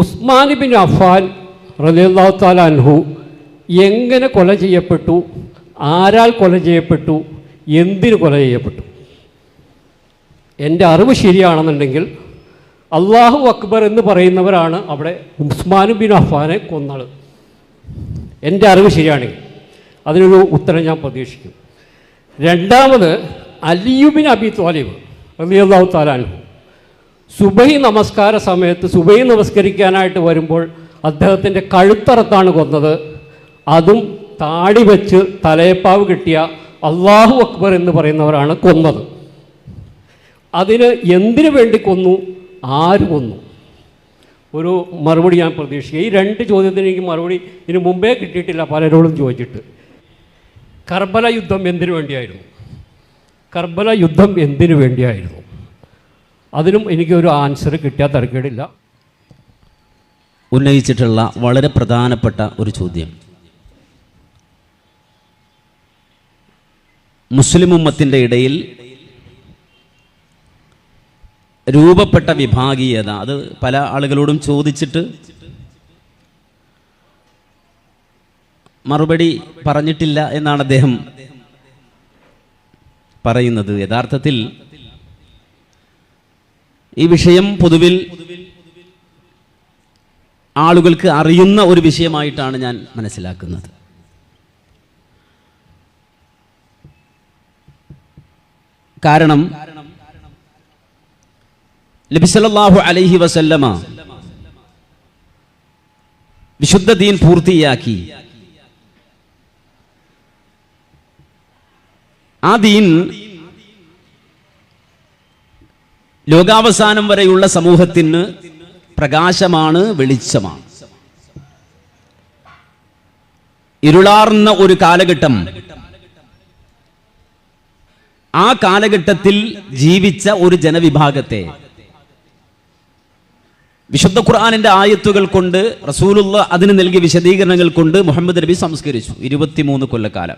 ഉസ്മാൻ ബിൻ അഫാൻ റലിയല്ലാഹു താല അൻഹു എങ്ങനെ കൊല ചെയ്യപ്പെട്ടു? ആരാൽ കൊല ചെയ്യപ്പെട്ടു? എന്തിനു കൊല ചെയ്യപ്പെട്ടു? എന്റെ അറിവ് ശരിയാണെന്നുണ്ടെങ്കിൽ അള്ളാഹു അക്ബർ എന്ന് പറയുന്നവരാണ് അവിടെ ഉസ്മാൻ ബിൻ അഫാനെ കൊന്നത്. എന്റെ അറിവ് ശരിയാണെങ്കിൽ അതിനൊരു ഉത്തരം ഞാൻ പ്രതീക്ഷിക്കും രണ്ടാമത് അലിയുബിൻ അബി ത്വാലിബ് റളിയല്ലാഹു താലാൻഹു സുബഹി നമസ്കാര സമയത്ത് സുബൈ നമസ്കരിക്കാനായിട്ട് വരുമ്പോൾ അദ്ദേഹത്തിന്റെ കഴുത്തറത്താണ് കൊന്നത്. അതും താടി വെച്ച് തലയപ്പാവ് കിട്ടിയ അള്ളാഹു അക്ബർ എന്ന് പറയുന്നവരാണ് കൊന്നത്. അതിന് എന്തിനു വേണ്ടി കൊന്നു? ആര് കൊന്നു? ഒരു മറുപടി ഞാൻ പ്രതീക്ഷിക്കുക ഈ രണ്ട് ചോദ്യത്തിന് എനിക്ക് മറുപടി ഇതിന് മുമ്പേ കിട്ടിയിട്ടില്ല പലരോടും ചോദിച്ചിട്ട്. കർബല യുദ്ധം എന്തിനു വേണ്ടിയായിരുന്നു? കർബല യുദ്ധം എന്തിനു വേണ്ടിയായിരുന്നു? അതിനും എനിക്കൊരു ആൻസർ കിട്ടിയാൽ തരക്കേടില്ല. ഉന്നയിച്ചിട്ടുള്ള വളരെ പ്രധാനപ്പെട്ട ഒരു ചോദ്യം. മുസ്ലിം ഉമ്മത്തിന്റെ ഇടയിൽ രൂപപ്പെട്ട വിഭാഗീയത അത് പല ആളുകളോടും ചോദിച്ചിട്ട് മറുപടി പറഞ്ഞിട്ടില്ല എന്നാണ് അദ്ദേഹം പറയുന്നത്. യഥാർത്ഥത്തിൽ ഈ വിഷയം പൊതുവിൽ ആളുകൾക്ക് അറിയുന്ന ഒരു വിഷയമായിട്ടാണ് ഞാൻ മനസ്സിലാക്കുന്നത്. കാരണം നബിസല്ലാഹു അലൈഹി വസല്ലമ വിശുദ്ധ ദീൻ പൂർത്തിയാക്കി. ആ ദീൻ ലോകാവസാനം വരെയുള്ള സമൂഹത്തിന് പ്രകാശമാണ് വെളിച്ചമാണ്. ഇരുളാർന്ന ഒരു കാലഘട്ടം. ആ കാലഘട്ടത്തിൽ ജീവിച്ച ഒരു ജനവിഭാഗത്തെ വിശുദ്ധ ഖുർആാനിന്റെ ആയത്തുകൾ കൊണ്ട് റസൂലുള്ള അതിന് നൽകിയ വിശദീകരണങ്ങൾ കൊണ്ട് മുഹമ്മദ് നബി സംസ്കരിച്ചു. ഇരുപത്തിമൂന്ന് കൊല്ലക്കാലം.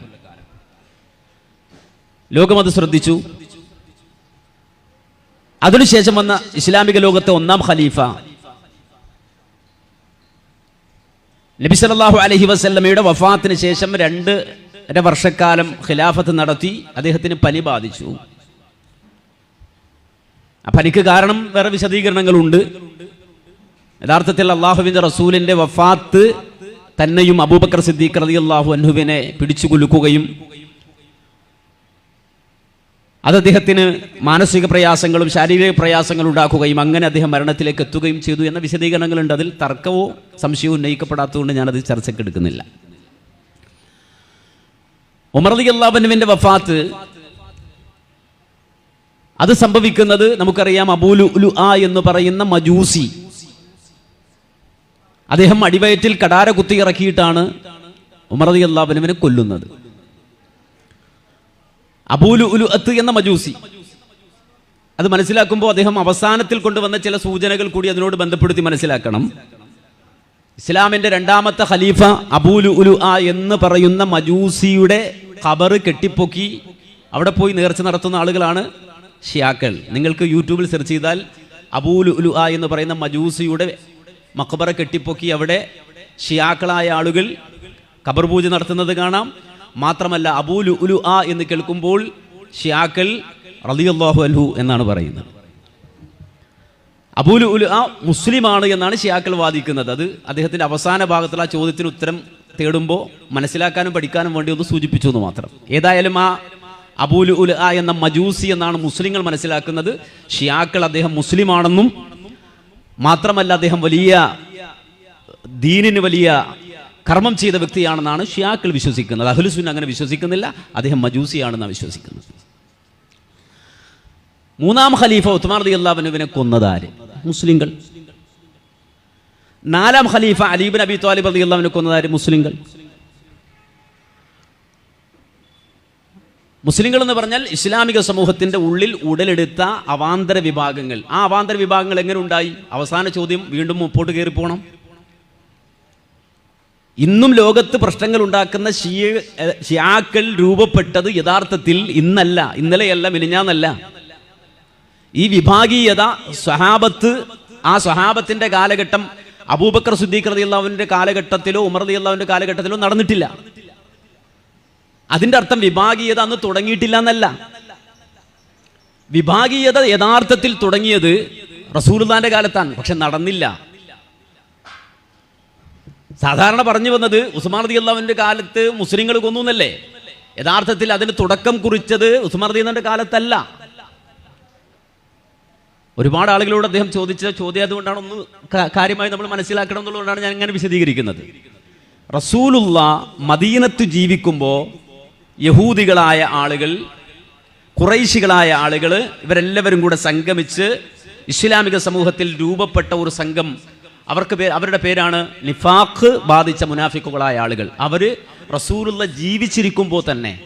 ലോകം അത് ശ്രദ്ധിച്ചു. അതിനുശേഷം വന്ന ഇസ്ലാമിക ലോകത്തെ ഒന്നാം ഖലീഫ. നബി സല്ലല്ലാഹു അലഹി വസ്ല്ലമയുടെ വഫാത്തിന് ശേഷം രണ്ട് വർഷക്കാലം ഖിലാഫത്ത് നടത്തി അദ്ദേഹത്തിന് പനി ബാധിച്ചു. ആ പനിക്ക് കാരണം വേറെ വിശദീകരണങ്ങളുണ്ട്. യഥാർത്ഥത്തിൽ അള്ളാഹുവിന്റെ റസൂലിന്റെ വഫാത്ത് തന്നെയും അബൂബക്കർ സിദ്ദീഖ് റതി അള്ളാഹു അൻഹുവിനെ പിടിച്ചു കുലുക്കുകയും അത് അദ്ദേഹത്തിന് മാനസിക പ്രയാസങ്ങളും ശാരീരിക പ്രയാസങ്ങളും ഉണ്ടാക്കുകയും അങ്ങനെ അദ്ദേഹം മരണത്തിലേക്ക് എത്തുകയും ചെയ്തു എന്ന വിശദീകരണങ്ങളുണ്ട്. അതിൽ തർക്കവും സംശയവും ഉന്നയിക്കപ്പെടാത്തതുകൊണ്ട് ഞാനത് ചർച്ചയ്ക്ക് എടുക്കുന്നില്ല. ഉമർ അലി അള്ളാബനുവിന്റെ വഫാത്ത് അത് സംഭവിക്കുന്നത് നമുക്കറിയാം അബൂലു ഉലു ആ എന്ന് പറയുന്ന മജൂസി. അദ്ദേഹം അടിവയറ്റിൽ കടാര കുത്തിയിറക്കിയിട്ടാണ് ഉമർ അലി അള്ളാബനുവിനെ കൊല്ലുന്നത്. അബൂലു ഉലു അത്ത് എന്ന മജൂസി. അത് മനസ്സിലാക്കുമ്പോൾ അദ്ദേഹം അവസാനത്തിൽ കൊണ്ടുവന്ന ചില സൂചനകൾ കൂടി അതിനോട് ബന്ധപ്പെടുത്തി മനസ്സിലാക്കണം. ഇസ്ലാമിന്റെ രണ്ടാമത്തെ ഖലീഫ അബൂലു ഉലു ആ എന്ന് പറയുന്ന മജൂസിയുടെ ഖബറ് കെട്ടിപ്പൊക്കി അവിടെ പോയി നേർച്ച നടത്തുന്ന ആളുകളാണ് ഷിയാക്കൾ. നിങ്ങൾക്ക് യൂട്യൂബിൽ സെർച്ച് ചെയ്താൽ അബൂലു ഉലു ആ എന്ന് പറയുന്ന മജൂസിയുടെ മക്ബറ കെട്ടിപ്പൊക്കി അവിടെ ഷിയാക്കളായ ആളുകൾ ഖബർ പൂജ നടത്തുന്നത് കാണാം. മാത്രമല്ല അബൂലു ഉലു ആ എന്ന് കേൾക്കുമ്പോൾ ഷിയാക്കൽ റളിയല്ലാഹു അൻഹു എന്നാണ് പറയുന്നത്. അബൂലു ഉലു ആ മുസ്ലിമാണ് എന്നാണ് ഷിയാക്കൾ വാദിക്കുന്നത്. അത് അദ്ദേഹത്തിന്റെ അവസാന ഭാഗത്തുള്ള ആ ചോദ്യത്തിന് ഉത്തരം തേടുമ്പോൾ മനസ്സിലാക്കാനും പഠിക്കാനും വേണ്ടി ഒന്ന് സൂചിപ്പിച്ചു എന്ന് മാത്രം. ഏതായാലും ആ അബൂലു ഉൽ ആ എന്ന മജൂസി എന്നാണ് മുസ്ലിങ്ങൾ മനസ്സിലാക്കുന്നത്. ഷിയാക്കൾ അദ്ദേഹം മുസ്ലിമാണെന്നും മാത്രമല്ല അദ്ദേഹം വലിയ ദീനിന് വലിയ കർമ്മം ചെയ്ത വ്യക്തിയാണെന്നാണ് ഷിയാക്കൾ വിശ്വസിക്കുന്നത്. അഹ്ലുസുൻ അങ്ങനെ വിശ്വസിക്കുന്നില്ല. അദ്ദേഹം മജൂസിയാണെന്നാണ് വിശ്വസിക്കുന്നത്. മൂന്നാം ഖലീഫ ഉത്മാർ റതി അള്ളാഹുവിനെ കൊന്നതാര് മുസ്ലിങ്ങൾ നാലാം ഖലീഫ അലീബിൻ അബി താലിബ് അലി അള്ളാഹുവിനെ കൊന്നതാര് മുസ്ലിങ്ങൾ മുസ്ലിങ്ങൾ എന്ന് പറഞ്ഞാൽ ഇസ്ലാമിക സമൂഹത്തിന്റെ ഉള്ളിൽ ഉടലെടുത്ത അവാന്തര വിഭാഗങ്ങൾ. ആ അവാന്തര വിഭാഗങ്ങൾ എങ്ങനെ ഉണ്ടായി? അവസാന ചോദ്യം വീണ്ടും മുമ്പോട്ട് കയറി പോകണം ഇന്നും ലോകത്ത് പ്രശ്നങ്ങൾ ഉണ്ടാക്കുന്ന ഷിയ ഷിയാക്കൾ രൂപപ്പെട്ടത് യഥാർത്ഥത്തിൽ ഇന്നല്ല. ഇന്നലെയല്ല മിനിഞ്ഞാന്നല്ല. ഈ വിഭാഗീയത സ്വഹാബത്ത് ആ സ്വഹാബത്തിന്റെ കാലഘട്ടം അബൂബക്കർ സുദ്ദീഖ് റതി അള്ളാഹുവിന്റെ കാലഘട്ടത്തിലോ ഉമർ റതി അള്ളാഹുവിന്റെ കാലഘട്ടത്തിലോ നടന്നിട്ടില്ല. അതിന്റെ അർത്ഥം വിഭാഗീയത അന്ന് തുടങ്ങിയിട്ടില്ല എന്നല്ല. വിഭാഗീയത യഥാർത്ഥത്തിൽ തുടങ്ങിയത് റസൂൽദാന്റെ കാലത്താണ്. പക്ഷെ നടന്നില്ല. സാധാരണ പറഞ്ഞു വന്നത് ഉസ്മാൻ റതി അള്ളാഹുവിന്റെ കാലത്ത് മുസ്ലിങ്ങൾ കൊന്നു എന്നല്ലേ? യഥാർത്ഥത്തിൽ അതിന് തുടക്കം കുറിച്ചത് ഉസ്മാൻ റതി കാലത്തല്ല. ഒരുപാട് ആളുകളോട് അദ്ദേഹം ചോദിച്ച ചോദ്യം അതുകൊണ്ടാണ് ഒന്ന് കാര്യമായി നമ്മൾ മനസ്സിലാക്കണം എന്നുള്ളതുകൊണ്ടാണ് ഞാൻ ഇങ്ങനെ വിശദീകരിക്കുന്നത്. റസൂലുള്ള മദീനത്ത് ജീവിക്കുമ്പോൾ യഹൂദികളായ ആളുകൾ കുറൈശികളായ ആളുകൾ ഇവരെല്ലാവരും കൂടെ സംഗമിച്ച് ഇസ്ലാമിക സമൂഹത്തിൽ രൂപപ്പെട്ട ഒരു സംഘം അവർക്ക് പേ അവരുടെ പേരാണ് നിഫാഖ് ബാധിച്ച മുനാഫിക്കുകളായ ആളുകൾ. അവർ റസൂലുള്ള ജീവിച്ചിരിക്കുമ്പോൾ തന്നെ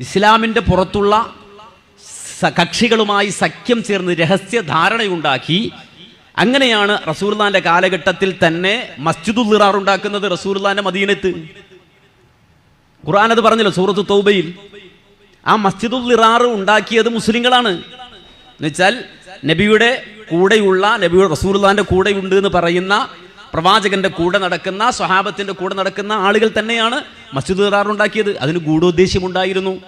ഇസ്ലാമിന്റെ പുറത്തുള്ള കക്ഷികളുമായി സഖ്യം ചേർന്ന് രഹസ്യ ധാരണയുണ്ടാക്കി അങ്ങനെയാണ് റസൂർലാന്റെ കാലഘട്ടത്തിൽ തന്നെ മസ്ജിദുൽ നിറാർ ഉണ്ടാക്കുന്നത് മദീനത്ത്. ഖുർആൻ അത് പറഞ്ഞല്ലോ സൂറത്ത് തൗബയിൽ. ആ മസ്ജിദുൽ നിറാർ ഉണ്ടാക്കിയത് മുസ്ലിങ്ങളാണ്. എന്നുവെച്ചാൽ നബിയുടെ കൂടെയുള്ള നബിയുടെ റസൂർലാന്റെ കൂടെയുണ്ട് എന്ന് പറയുന്ന പ്രവാചകന്റെ കൂടെ നടക്കുന്ന സ്വഹാബത്തിന്റെ കൂടെ നടക്കുന്ന ആളുകൾ തന്നെയാണ് മസ്ജിദ് നിറാർ ഉണ്ടാക്കിയത്. അതിന് ഗൂഢോദ്ദേശ്യമുണ്ടായിരുന്നു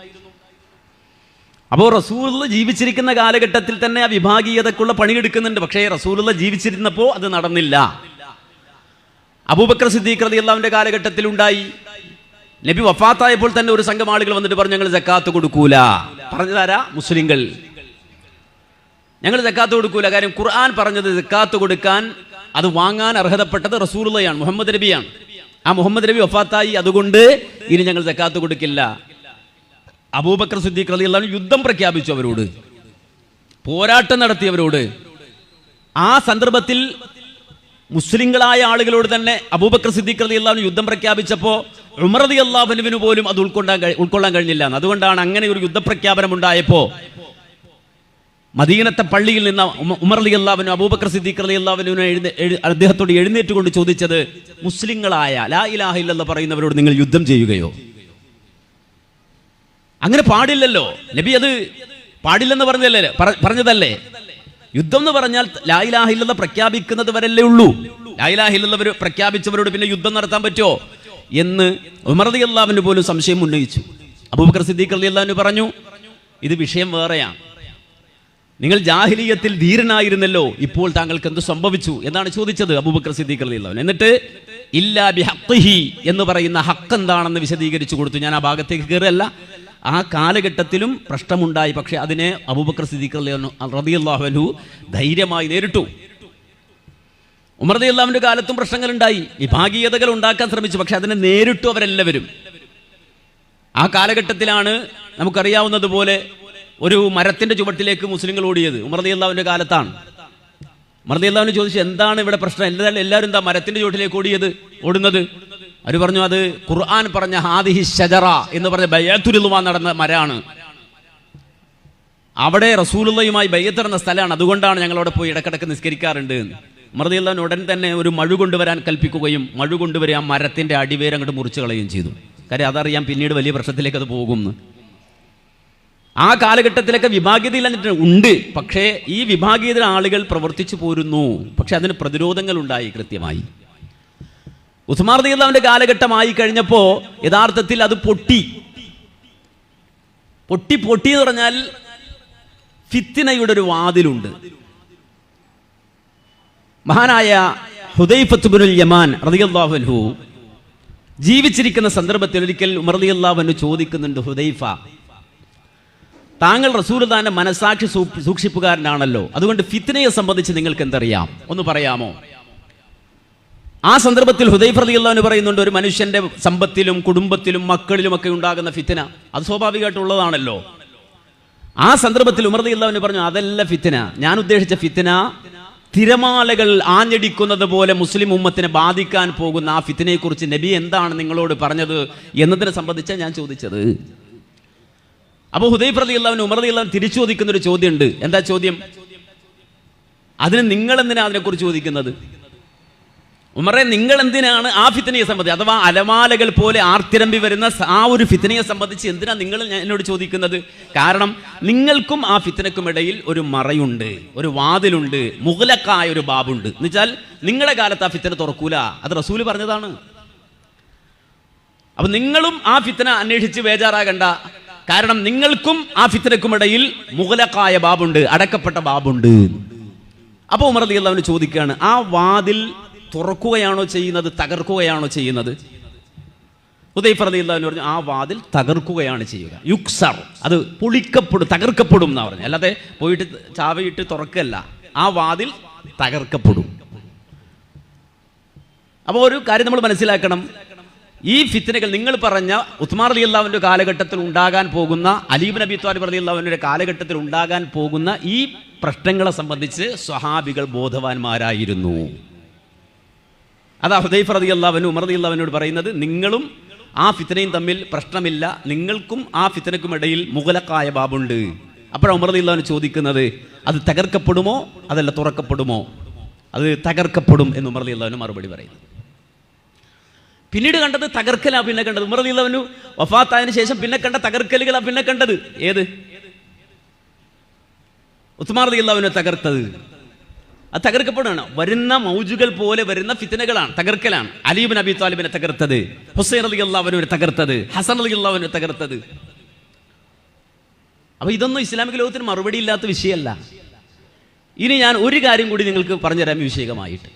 അപ്പോൾ റസൂലുള്ള ജീവിച്ചിരിക്കുന്ന കാലഘട്ടത്തിൽ തന്നെ ആ വിഭാഗീയതക്കുള്ള പണിയെടുക്കുന്നുണ്ട്. പക്ഷേ റസൂലുള്ള ജീവിച്ചിരുന്നപ്പോൾ അത് നടന്നില്ല. അബൂബക്കർ സിദ്ദീഖ് റതി അള്ളാവിന്റെ കാലഘട്ടത്തിൽ ഉണ്ടായി. നബി വഫാത്തായപ്പോൾ തന്നെ ഒരു സംഘം ആളുകൾ വന്നിട്ട് പറഞ്ഞു ഞങ്ങൾ ജക്കാത്ത് കൊടുക്കൂല. പറഞ്ഞതാരാ? മുസ്ലിങ്ങൾ. ഞങ്ങൾ ജക്കാത്ത് കൊടുക്കൂല. കാര്യം ഖുർആൻ പറഞ്ഞത് ജക്കാത്ത് കൊടുക്കാൻ അത് വാങ്ങാൻ അർഹതപ്പെട്ടത് റസൂലുള്ളയാണ് മുഹമ്മദ് നബിയാണ്. ആ മുഹമ്മദ് നബി വഫാത്തായി. അതുകൊണ്ട് ഇനി ഞങ്ങൾ ജക്കാത്ത് കൊടുക്കില്ല. അബൂബക്കർ സിദ്ദീഖ് റളി അള്ളാഹു യുദ്ധം പ്രഖ്യാപിച്ചു അവരോട്. പോരാട്ടം നടത്തിയവരോട് ആ സന്ദർഭത്തിൽ മുസ്ലിങ്ങളായ ആളുകളോട് തന്നെ അബൂബക്കർ സിദ്ദീഖ് റളി അള്ളാഹു യുദ്ധം പ്രഖ്യാപിച്ചപ്പോൾ ഉമർ റളി അള്ളാഹുവിന് പോലും അത് ഉൾക്കൊണ്ടാൻ ഉൾക്കൊള്ളാൻ കഴിഞ്ഞില്ല. അതുകൊണ്ടാണ് അങ്ങനെ ഒരു യുദ്ധപ്രഖ്യാപനം ഉണ്ടായപ്പോൾ മദീനത്തെ പള്ളിയിൽ നിന്ന് ഉമ- ഉമർ അലി അള്ളാവിനും അബൂബക്കർ സിദ്ദീഖ് അലി അള്ളാവിനും അദ്ദേഹത്തോട് എഴുന്നേറ്റ് എഴുന്നേറ്റുകൊണ്ട് ചോദിച്ചത് മുസ്ലിങ്ങളായ ലാ ഇലാഹ പറയുന്നവരോട് നിങ്ങൾ യുദ്ധം ചെയ്യുകയോ? അങ്ങനെ പാടില്ലല്ലോ. നബി അത് പാടില്ലെന്ന് പറഞ്ഞല്ലേ പറഞ്ഞതല്ലേ? യുദ്ധം എന്ന് പറഞ്ഞാൽ ലായിലാഹില്ലെന്ന് പ്രഖ്യാപിക്കുന്നത് വരല്ലേ ഉള്ളൂ. ലാ ലായിലാഹില്ലെന്നവർ പ്രഖ്യാപിച്ചവരോട് പിന്നെ യുദ്ധം നടത്താൻ പറ്റുമോ? എന്ന് ഉമർ ഉമർദി അള്ളാവിന് പോലും സംശയം ഉന്നയിച്ചു. അബൂബക്കർ സിദ്ദീഖ് അലി അള്ളാവിന് പറഞ്ഞു ഇത് വിഷയം വേറെയാണ്. നിങ്ങൾ ജാഹിലിയത്തിൽ ധീരനായിരുന്നല്ലോ ഇപ്പോൾ താങ്കൾക്ക് എന്ത് സംഭവിച്ചു എന്നാണ് ചോദിച്ചത് അബൂബക്കർ സിദ്ദീഖ് അലി അള്ളാഹു എന്നിട്ട് ഇല്ലാ ബി ഹഖ്ഖിഹി എന്ന് പറയുന്ന ഹക്ക് എന്താണെന്ന് വിശദീകരിച്ചു കൊടുത്തു. ഞാൻ ആ ഭാഗത്തേക്ക് കയറല്ല ആ കാലഘട്ടത്തിലും പ്രശ്നമുണ്ടായി പക്ഷെ അതിനെ അബൂബക്കർ സിദ്ദീഖ് റതി അള്ളാഹുനു ധൈര്യമായി നേരിട്ടു. ഉമർ റതി അള്ളാഹുവിന്റെ കാലത്തും പ്രശ്നങ്ങളുണ്ടായി. വിഭാഗീയതകൾ ഉണ്ടാക്കാൻ ശ്രമിച്ചു പക്ഷെ അതിനെ നേരിട്ടു അവരെല്ലാവരും. ആ കാലഘട്ടത്തിലാണ് നമുക്കറിയാവുന്നതുപോലെ ഒരു മരത്തിന്റെ ചുവട്ടിലേക്ക് മുസ്ലിങ്ങൾ ഓടിയത് ഉമർദി അള്ളാവിന്റെ കാലത്താണ്. ഉമർദി അള്ളാവിന് ചോദിച്ചു എന്താണ് ഇവിടെ പ്രശ്നം? എന്തായാലും എല്ലാവരും എന്താ മരത്തിന്റെ ചുവട്ടിലേക്ക് ഓടിയത്? ഓടുന്നത്. അവർ പറഞ്ഞു അത് ഖുർആൻ പറഞ്ഞ ഹാദിഹി ഷജറ എന്ന് പറഞ്ഞ ബയ്യത്തുരുമാ നടന്ന മരമാണ്. അവിടെ റസൂലുള്ളയുമായി ബയ്യത്ത് നടന്ന സ്ഥലമാണ്. അതുകൊണ്ടാണ് ഞങ്ങൾ അവിടെ പോയി ഇടക്കിടക്ക് നിസ്കരിക്കാറുണ്ട് അള്ളാവിന് ഉടൻ തന്നെ ഒരു മഴ കൊണ്ടുവരാൻ കൽപ്പിക്കുകയും മഴ കൊണ്ടുവരെ ആ മരത്തിന്റെ അടിവേരങ്ങോട്ട് അങ്ങോട്ട് മുറിച്ച് കളയുകയും ചെയ്തു. കാര്യം അതറിയാൻ പിന്നീട് വലിയ പ്രശ്നത്തിലേക്ക് അത് പോകുമെന്ന് ആ കാലഘട്ടത്തിലൊക്കെ വിഭാഗീയത ഇല്ലെന്നിട്ട് ഉണ്ട്. പക്ഷേ ഈ വിഭാഗീയത ആളുകൾ പ്രവർത്തിച്ചു പോരുന്നു. പക്ഷെ അതിന് പ്രതിരോധങ്ങൾ ഉണ്ടായി കൃത്യമായി. ഉസ്മാർ ദീർലാവിന്റെ കാലഘട്ടമായി കഴിഞ്ഞപ്പോ യഥാർത്ഥത്തിൽ അത് പൊട്ടി. പൊട്ടി പൊട്ടി എന്ന് പറഞ്ഞാൽ ഫിത്തിനയുടെ ഒരു വാതിലുണ്ട്. മഹാനായ ഹുദൈഫത്തുബുൽ യമാൻ റളിയല്ലാഹു ജീവിച്ചിരിക്കുന്ന സന്ദർഭത്തിൽ ഒരിക്കൽ ഉമർ റളിയല്ലാഹു ചോദിക്കുന്നുണ്ട് ഹുദൈഫ താങ്കൾ റസൂലുദാന്റെ മനസാക്ഷി സൂക്ഷിപ്പുകാരനാണല്ലോ. അതുകൊണ്ട് ഫിത്നയെ സംബന്ധിച്ച് നിങ്ങൾക്ക് എന്തറിയാം? ഒന്ന് പറയാമോ? ആ സന്ദർഭത്തിൽ ഹുദൈഫ് റളിയല്ലാഹു പറയുന്നുണ്ട് ഒരു മനുഷ്യന്റെ സമ്പത്തിലും കുടുംബത്തിലും മക്കളിലും ഒക്കെ ഉണ്ടാകുന്ന ഫിത്ന. അത് സ്വാഭാവികമായിട്ടുള്ളതാണല്ലോ ആ സന്ദർഭത്തിൽ ഉമർ റളിയല്ലാഹു പറഞ്ഞു അതല്ല ഫിത്തിന ഞാൻ ഉദ്ദേശിച്ച ഫിത്ന തിരമാലകൾ ആഞ്ഞടിക്കുന്നത് പോലെ മുസ്ലിം ഉമ്മത്തിനെ ബാധിക്കാൻ പോകുന്ന ആ ഫിത്തിനെ കുറിച്ച് നബി എന്താണ് നിങ്ങളോട് പറഞ്ഞത് എന്നതിനെ സംബന്ധിച്ചാണ് ഞാൻ ചോദിച്ചത്. അപ്പോൾ ഹുദൈഫ് റതി അള്ളാഹുവിന് ഉമർ തിരിച്ചു ചോദിക്കുന്ന ഒരു ചോദ്യമുണ്ട്. എന്താ ചോദ്യം? അതിന് നിങ്ങൾ എന്തിനാ അതിനെക്കുറിച്ച് ചോദിക്കുന്നത്? ഉമറെ നിങ്ങൾ എന്തിനാണ് ആ ഫിത്തനയെ സംബന്ധിച്ച് അഥവാ അലമാലകൾ പോലെ ആർത്തിരമ്പി വരുന്ന ആ ഒരു ഫിത്തനയെ സംബന്ധിച്ച് എന്തിനാ നിങ്ങൾ എന്നോട് ചോദിക്കുന്നത്? കാരണം നിങ്ങൾക്കും ആ ഫിത്തനക്കും ഇടയിൽ ഒരു മറയുണ്ട് ഒരു വാതിലുണ്ട് മുഗലക്കായ ഒരു ബാബുണ്ട്. എന്നുവെച്ചാൽ നിങ്ങളുടെ കാലത്ത് ആ ഫിത്തന തുറക്കൂല. അത് റസൂൽ പറഞ്ഞതാണ്. അപ്പൊ നിങ്ങളും ആ ഫിത്തന അന്വേഷിച്ച് ബേജാറാകണ്ട. കാരണം നിങ്ങൾക്കും ആ ഫിത്തനക്കുമിടയിൽ മുഗലക്കായ ബാബുണ്ട് അടക്കപ്പെട്ട ബാബുണ്ട്. അപ്പൊ ഉമർ അലി അള്ളാവിന് ചോദിക്കുകയാണ് ആ വാതിൽ തുറക്കുകയാണോ ചെയ്യുന്നത് തകർക്കുകയാണോ ചെയ്യുന്നത്? ഉദയ്ഫർ അലി അള്ളാവിന് പറഞ്ഞു ആ വാതിൽ തകർക്കുകയാണ് ചെയ്യുക. യുക്സർ അത് പൊളിക്കപ്പെടും തകർക്കപ്പെടും എന്നാ പറഞ്ഞു. അല്ലാതെ പോയിട്ട് ചാവയിട്ട് തുറക്കല്ല ആ വാതിൽ തകർക്കപ്പെടും. അപ്പോൾ ഒരു കാര്യം നമ്മൾ മനസ്സിലാക്കണം ഈ ഫിത്തനകൾ നിങ്ങൾ പറഞ്ഞ ഉസ്മാർ അലി അള്ളാവിന്റെ കാലഘട്ടത്തിൽ ഉണ്ടാകാൻ പോകുന്ന അലീബ് നബി ത്വാലിബ് അലി അള്ളാവിന്റെ കാലഘട്ടത്തിൽ ഉണ്ടാകാൻ പോകുന്ന ഈ പ്രശ്നങ്ങളെ സംബന്ധിച്ച് സ്വഹാബികൾ ബോധവാന്മാരായിരുന്നു. അതാ ഹുദൈഫ് റതി അള്ളാഹുവിനും ഉമർ റതി അള്ളാവിനോട് പറയുന്നത് നിങ്ങളും ആ ഫിത്തനയും തമ്മിൽ പ്രശ്നമില്ല നിങ്ങൾക്കും ആ ഫിത്തനക്കും ഇടയിൽ മുഗലക്കായ ബാബുണ്ട്. അപ്പോഴാണ് ഉമർ റതി അള്ളാവൻ ചോദിക്കുന്നത് അത് തകർക്കപ്പെടുമോ? അതല്ല തുറക്കപ്പെടുമോ? അത് തകർക്കപ്പെടും എന്ന് ഉമർ റതി അള്ളാവിന് മറുപടി പറയുന്നു. പിന്നീട് കണ്ടത് തകർക്കലാ പിന്നെ കണ്ടത്. റളിയല്ലാഹു വഫാത്തായതിനു ശേഷം പിന്നെ കണ്ട തകർക്കലുകളാ പിന്നെ കണ്ടത്. ഏത്? ഉസ്മാൻ റളിയല്ലാഹുവിനെ തകർത്തത്. അത് തകർക്കപ്പെടുകയാണ്. വരുന്ന മൗജുകൾ പോലെ വരുന്ന ഫിത്തനകളാണ് തകർക്കലാണ്. അലീബ് നബി താലിബിനെ തകർത്തത്. ഹുസൈൻ അലി അള്ളാഹുവിനെ തകർത്തത്. ഹസൻ അലി അള്ളാഹുവിനെ തകർത്തത്. അപ്പൊ ഇതൊന്നും ഇസ്ലാമിക ലോകത്തിന് മറുപടി ഇല്ലാത്ത വിഷയമല്ല. ഇനി ഞാൻ ഒരു കാര്യം കൂടി നിങ്ങൾക്ക് പറഞ്ഞുതരാം ഈ വിഷയമായിട്ട്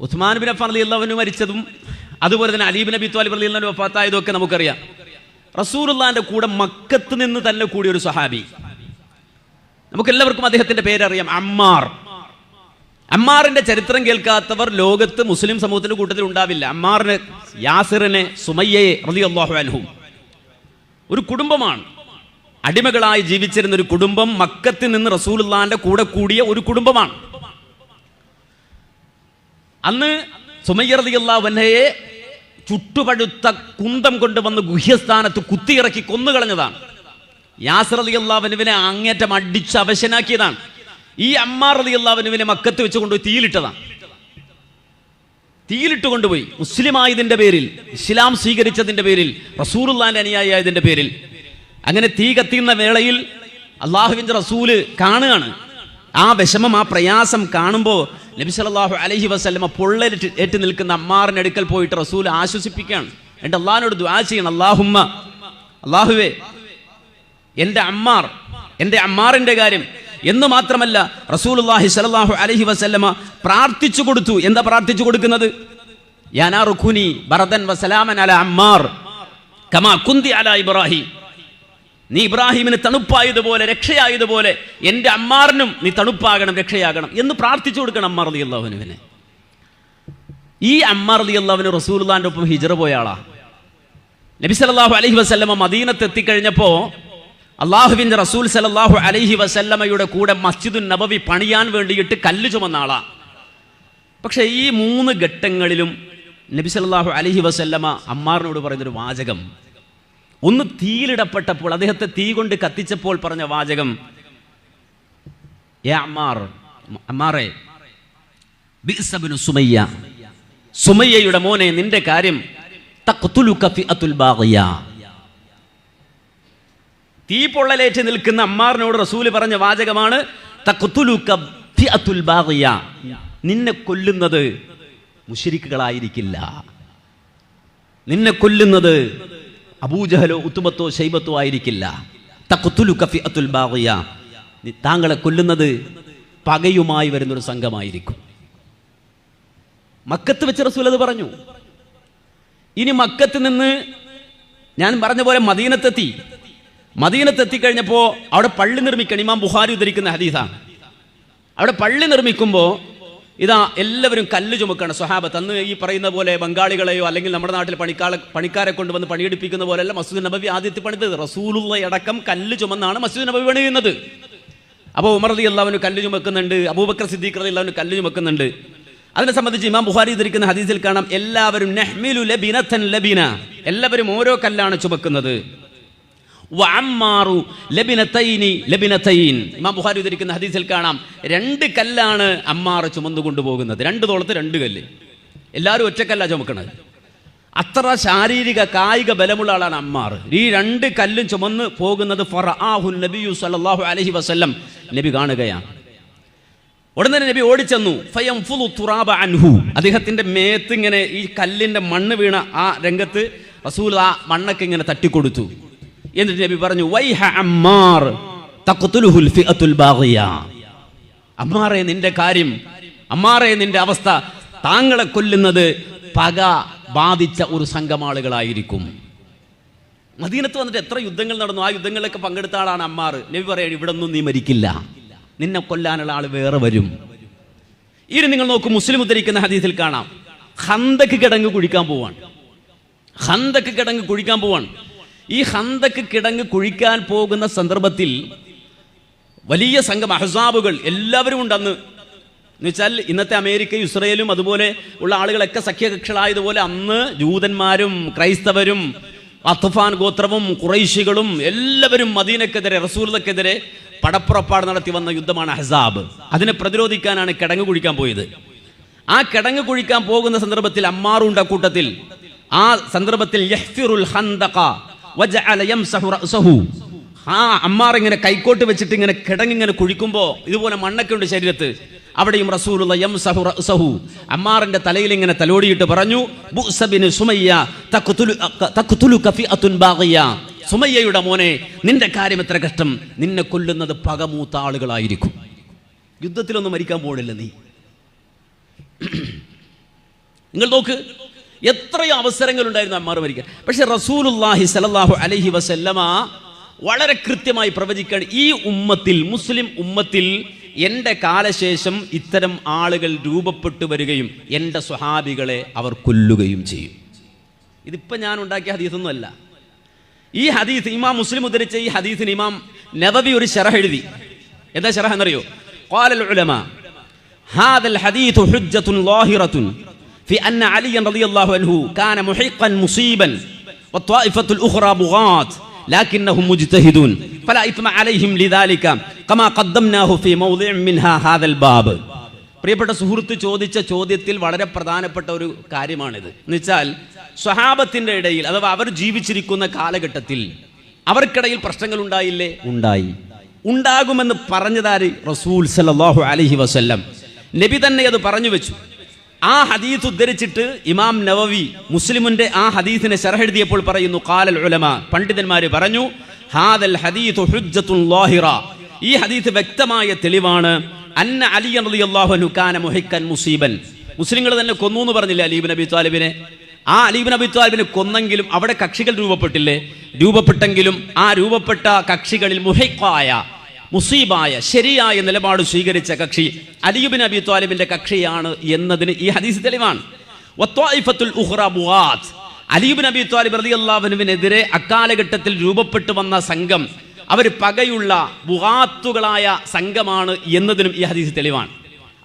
ഉസ്മാൻ ബിൻ അഫാൻ അലി അള്ളാഹുവിന് മരിച്ചതും അതുപോലെ തന്നെ അലീബ് നബി ത്വാലിബ് അലി അള്ളാഹു വഫാത്തായതും ഒക്കെ നമുക്കറിയാം. റസൂറുല്ലാന്റെ കൂടെ മക്കത്ത് നിന്ന് തന്നെ കൂടിയ ഒരു സഹാബി നമുക്കെല്ലാവർക്കും അദ്ദേഹത്തിന്റെ പേരറിയാം. അമ്മാർ. അമ്മാറിന്റെ ചരിത്രം കേൾക്കാത്തവർ ലോകത്ത് മുസ്ലിം സമൂഹത്തിന്റെ കൂട്ടത്തിൽ ഉണ്ടാവില്ല. അമ്മാറിന് യാസിറിനെ സുമയ്യയെ റലി അള്ളാഹു ഒരു കുടുംബമാണ്. അടിമകളായി ജീവിച്ചിരുന്ന ഒരു കുടുംബം മക്കത്തിൽ നിന്ന് റസൂലുള്ളാന്റെ കൂടെ കൂടിയ ഒരു കുടുംബമാണ്. അന്ന് സുമയ്യർ വന്നയെ ചുട്ടുപഴുത്ത കുന്തം കൊണ്ടുവന്ന് ഗുഹ്യസ്ഥാനത്ത് കുത്തിയിറക്കി കൊന്നുകളഞ്ഞതാണ്. യാസർ അലി അങ്ങേറ്റം അടിച്ച് അവശനാക്കിയതാണ്. ഈ അമ്മാർ അലി മക്കത്ത് വെച്ച് കൊണ്ടുപോയി തീയിലിട്ടതാണ്. തീയിലിട്ട് കൊണ്ടുപോയി. മുസ്ലിം ആയതിന്റെ പേരിൽ ഇസ്ലാം സ്വീകരിച്ചതിന്റെ പേരിൽ റസൂറുല്ലാന്റെ അനുയായതിന്റെ പേരിൽ. അങ്ങനെ തീ കത്തിയുന്ന വേളയിൽ അള്ളാഹുവിന്റെ റസൂൽ കാണുകയാണ്. ആ വിഷമം ആ പ്രയാസം കാണുമ്പോൾ നബി സല്ലല്ലാഹു അലൈഹി വസല്ലമ പൊള്ളലിട്ട് ഏറ്റ് നിൽക്കുന്ന അമ്മാറിന്റെ അടുക്കൽ പോയിട്ട് റസൂൽ ആശ്വസിപ്പിക്കുകയാണ്. എന്റെ അള്ളഹാനോട് ദ്വാ ചെയ്യണം. അള്ളാഹുമ്മ അള്ളാഹുവേ എന്റെ അമ്മാർ എന്റെ അമ്മാറിന്റെ കാര്യം എന്ന് മാത്രമല്ല റസൂലുള്ളാഹി സലാഹു അലൈഹി വസല്ലമ പ്രാർത്ഥിച്ചു കൊടുത്തു. എന്താ പ്രാർത്ഥിച്ചു കൊടുക്കുന്നത്? യാനാ റുഖുനി ഭരതൻ വസലാമൻ അല അമ്മാർ കമാ കുന്തി അല ഇബ്രാഹിം. നീ ഇബ്രാഹിമിന് തണുപ്പായതുപോലെ രക്ഷയായതുപോലെ എന്റെ അമ്മാറിനും നീ തണുപ്പാകണം രക്ഷയാകണം എന്ന് പ്രാർത്ഥിച്ചു കൊടുക്കണം അമ്മാർ അലി അള്ളാഹുനുവിനെ ഈ അമ്മാർ അലി അള്ളാഹുവിന് റസൂലുള്ളാന്റെ ഒപ്പം ഹിജറ പോയ ആളാ. നബി സല്ലല്ലാഹു അലൈഹി വസല്ലമ മദീനത്ത് എത്തിക്കഴിഞ്ഞപ്പോൾ അള്ളാഹുവിന്റെ റസൂൽ സല്ലല്ലാഹു അലഹി വസല്ലമയുടെ കൂടെ മസ്ജിദുൻ നബവി പണിയാൻ വേണ്ടിയിട്ട് കല്ല് ചുമന്ന ആളാ. പക്ഷേ ഈ മൂന്ന് ഘട്ടങ്ങളിലും നബി സല്ലല്ലാഹു അലഹി വസല്ലമ അമ്മാറിനോട് പറയുന്നൊരു വാചകം ഒന്ന് തീയിലിടപ്പെട്ടപ്പോൾ അദ്ദേഹത്തെ തീ കൊണ്ട് കത്തിച്ചപ്പോൾ പറഞ്ഞ വാചകം സുമയ്യയുടെ മോനെ നിന്റെ കാര്യം തീ പൊള്ളലേറ്റ് നിൽക്കുന്ന അമ്മാറിനോട് റസൂൽ പറഞ്ഞ വാചകമാണ് നിന്നെ കൊല്ലുന്നത് മുഷിരിക്കുകളായിരിക്കില്ല നിന്നെ കൊല്ലുന്നത് അബൂജഹലോ ഉത്തുമത്തോ ശൈബത്തോ ആയിരിക്കില്ല. തഖ്തുലുക ഫിഅത്തുൽ ബാഗിയ. നി- താങ്കളെ കൊല്ലുന്നത് പകയുമായി വരുന്നൊരു സംഘമായിരിക്കും. മക്കത്ത് വെച്ച് റസൂൽ അത് പറഞ്ഞു. ഇനി മക്കത്ത് നിന്ന് ഞാൻ പറഞ്ഞ പോലെ മദീനത്തെത്തി. മദീനത്തെത്തി കഴിഞ്ഞപ്പോൾ അവിടെ പള്ളി നിർമ്മിക്കണം ഇമാം ബുഹാരി ഉദ്ധരിക്കുന്ന ഹദീസാണ്. അവിടെ പള്ളി നിർമ്മിക്കുമ്പോൾ ഇതാ എല്ലാവരും കല്ല് ചുമക്കാണ്. സ്വഹാബത്ത് അന്ന് ഈ പറയുന്ന പോലെ ബംഗാളികളെയോ അല്ലെങ്കിൽ നമ്മുടെ നാട്ടിൽ പണിക്കാളെ പണിക്കാരെ കൊണ്ടുവന്ന് പണിയെടുപ്പിക്കുന്ന പോലെയല്ല മസ്ജിദ് നബവി ആദ്യത്തെ പണിതത്. റസൂലുള്ള അടക്കം കല്ല് ചുമന്നാണ് മസ്ജിദ് നബവി പണിയുന്നത്. അപ്പോൾ ഉമർ അലി അള്ളാവിന് കല്ല് ചുമക്കുന്നുണ്ട്. അബൂബക്കർ സിദ്ദീഖ് അലി അള്ളാവിന് കല്ല് ചുമക്കുന്നുണ്ട്. അതിനെ സംബന്ധിച്ച് ഇമാം ബുഹാരി ധരിക്കുന്ന ഹദീസിൽ കാണാം എല്ലാവരും ലബിന. എല്ലാവരും ഓരോ കല്ലാണ് ചുമക്കുന്നത് വഅമ്മാറു ലബിനത്തൈനി ലബിനത്തൈൻ ഇമാം ബുഖാരി ഉദ്ധരിക്കുന്ന ഹദീസിൽ കാണാം രണ്ട് കല്ലാണ് അമ്മാർ ചുമന്നു കൊണ്ടുപോകുന്നത് രണ്ട് തോളത്ത് രണ്ട് കല്ല്. എല്ലാവരും ഒറ്റക്കല്ല ചുമക്കണത്. അത്ര ശാരീരിക കായിക ബലമുള്ള ആളാണ് അമ്മാർ ഈ രണ്ട് കല്ലും ചുമന്ന് പോകുന്നത് ഫറആഹു നബിയു സല്ലല്ലാഹു അലൈഹി വസല്ലം നബി കാണുകയാണ്. ഉടൻ നബി ഓടിച്ചെന്നു. ഫയംഫുലു തുറാബ അൻഹു. അദ്ദേഹത്തിന്റെ മേത്ത് ഇങ്ങനെ ഈ കല്ലിന്റെ മണ്ണ് വീണ ആ രംഗത്ത് റസൂൽ ആ മണ്ണൊക്കെ ഇങ്ങനെ തട്ടിക്കൊടുത്തു. എന്നിട്ട് നബി പറഞ്ഞു വൈഹ അമ്മാർ തഖ്തുലുഹുൽ ഫിഅത്തുൽ ബാഗിയ. അമ്മാറെ നിന്റെ കാര്യം അമ്മാറെ നിന്റെ അവസ്ഥ. താങ്കളെ കൊല്ലുന്നത് പക ബാധിച്ച ഒരു സംഘം ആളുകളായിരിക്കും മദീനത്ത് വന്നിട്ട് എത്ര യുദ്ധങ്ങൾ നടന്നു ആ യുദ്ധങ്ങളിലൊക്കെ പങ്കെടുത്ത ആളാണ് അമ്മാർ. നബി പറയാണ് ഇവിടെ ഒന്നും നീ മരിക്കില്ല. നിന്നെ കൊല്ലാനുള്ള ആൾ വേറെ വരും. ഇനി നിങ്ങൾ നോക്കും മുസ്ലിം ഉദ്ധരിക്കുന്ന ഹദീസിൽ കാണാം. ഹന്തക്ക് കിടങ്ങ് കുഴിക്കാൻ പോവാണ്. ഹന്തക്ക് കിടങ്ങ് കുഴിക്കാൻ പോവാണ്. ഈ ഹന്തക്ക് കിടങ്ങ് കുഴിക്കാൻ പോകുന്ന സന്ദർഭത്തിൽ വലിയ സംഘം അഹസാബുകൾ എല്ലാവരും ഉണ്ട് അന്ന് എന്ന് വെച്ചാൽ ഇന്നത്തെ അമേരിക്കയും ഇസ്രയേലും അതുപോലെ ഉള്ള ആളുകളൊക്കെ സഖ്യകക്ഷികളായതുപോലെ അന്ന് ജൂതന്മാരും ക്രൈസ്തവരും അത്തഫാൻ ഗോത്രവും കുറൈശികളും എല്ലാവരും മദീനക്കെതിരെ റസൂലക്കെതിരെ പടപ്പുറപ്പാട് നടത്തി വന്ന യുദ്ധമാണ് അഹസാബ്. അതിനെ പ്രതിരോധിക്കാനാണ് കിടങ്ങ് കുഴിക്കാൻ പോയത്. ആ കിടങ്ങ് കുഴിക്കാൻ പോകുന്ന സന്ദർഭത്തിൽ അമ്മാറുണ്ട കൂട്ടത്തിൽ. ആ സന്ദർഭത്തിൽ യഹ്ഫിറുൽ ആ അമ്മാർ ഇങ്ങനെ കൈക്കോട്ട് വെച്ചിട്ട് ഇങ്ങനെ കിടങ്ങിങ്ങനെ കുഴിക്കുമ്പോൾ ഇതുപോലെ മണ്ണൊക്കെ ഉണ്ട് ശരീരത്ത്. അവിടെയും റസൂലുള്ള യംസഹു റസഹു അമ്മാറിന്റെ തലയിൽ ഇങ്ങനെ തലോടിയിട്ട് പറഞ്ഞു സുമയ്യയുടെ മോനെ നിന്റെ കാര്യം എത്ര കഷ്ടം. നിന്നെ കൊല്ലുന്നത് പകമൂത്ത ആളുകളായിരിക്കും. യുദ്ധത്തിലൊന്നും മരിക്കാൻ പോണില്ല നീ. നിങ്ങൾ നോക്ക് എത്രയോ അവസരങ്ങളുണ്ടായിരുന്നു അമ്മാർ മരിക്കാൻ. പക്ഷെ റസൂലുല്ലാഹി സലല്ലാഹു അലഹി വസല്ലമ വളരെ കൃത്യമായി പ്രവചിക്കാൻ ഈ ഉമ്മത്തിൽ മുസ്ലിം ഉമ്മത്തിൽ എന്റെ കാലശേഷം ഇത്തരം ആളുകൾ രൂപപ്പെട്ടു വരികയും എന്റെ സ്വഹാബികളെ അവർ കൊല്ലുകയും ചെയ്യും. ഇതിപ്പോൾ ഞാൻ ഉണ്ടാക്കിയ ഹദീസൊന്നുമല്ല ഈ ഹദീസ് ഇമാം മുസ്ലിം ഉദ്ധരിച്ച ഈ ഹദീസിന് ഇമാം നബവി ഒരു ശരഹ എഴുതി. എന്താ ശരഹ എന്നറിയോ? ഉലമ ഹാദൽ ഹദീസ് ഹുജ്ജത്തുൻ في أن عليا رضي الله عنه كان محقا مصيبا والطائفة الأخرى بغاة لكنهم مجتهدون فلا إثم عليهم لذلك كما قدمناه في موضع منها هذا الباب പ്രിയപ്പെട്ട സുഹൃത്ത് ചോദിച്ച ചോദ്യത്തിൽ വളരെ പ്രധാനപ്പെട്ട ഒരു കാര്യമാണിത് എന്ന് വെച്ചാൽ സ്വഹാബത്തിന്റെ ഇടയിൽ അഥവാ അവർ ജീവിച്ചിരിക്കുന്ന കാലഘട്ടത്തിൽ അവർക്കിടയിൽ പ്രശ്നങ്ങൾ ഉണ്ടായില്ലേ ഉണ്ടായി ഉണ്ടാകുമെന്ന് പറഞ്ഞതാര് റസൂൽ സല്ലല്ലാഹു അലൈഹി വസല്ലം നബി തന്നെ അത് പറഞ്ഞു വെച്ചു ആ ഹദീസ് ഉദ്ധരിച്ചിട്ട് ഇമാം നവവി മുസ്ലിമിന്റെ ആ ഹദീസിനെ ശരഹെഴുതിയപ്പോൾ പറയുന്നു കാലൽ ഉലമ. പണ്ഡിതന്മാര് പറഞ്ഞു ഹാദൽ ഹദീസ് ഈ ഹദീസ് വ്യക്തമായ തെളിവാണ്. അന്ന അലി റളിയല്ലാഹു അൻഹു കാന മുഹിക്കൻ മുസീബൻ. മുസ്ലിങ്ങൾ തന്നെ കൊന്നു എന്ന് പറഞ്ഞില്ലേ അലീബ് നബി താലിബിനെ ആ അലീബ് നബി താലിബിനെ കൊന്നെങ്കിലും അവിടെ കക്ഷികൾ രൂപപ്പെട്ടില്ലേ? രൂപപ്പെട്ടെങ്കിലും ആ രൂപപ്പെട്ട കക്ഷികളിൽ മുഹിക്കായ മുസീബായ ശരിയായ നിലപാട് സ്വീകരിച്ച കക്ഷി അലിയുബിൻ അബി ത്വാലിബിന്റെ കക്ഷിയാണ് എന്നതിന് ഈ ഹദീസ് തെളിവാണ്. അലിയുബിൻ അബി ത്വാലിബ് റതി അള്ളാഹുനുവിനെതിരെ അക്കാലഘട്ടത്തിൽ രൂപപ്പെട്ടു വന്ന സംഘം അവർ പകയുള്ള ബുഹാത്തുകളായ സംഘമാണ് എന്നതിനും ഈ ഹദീസ് തെളിവാണ്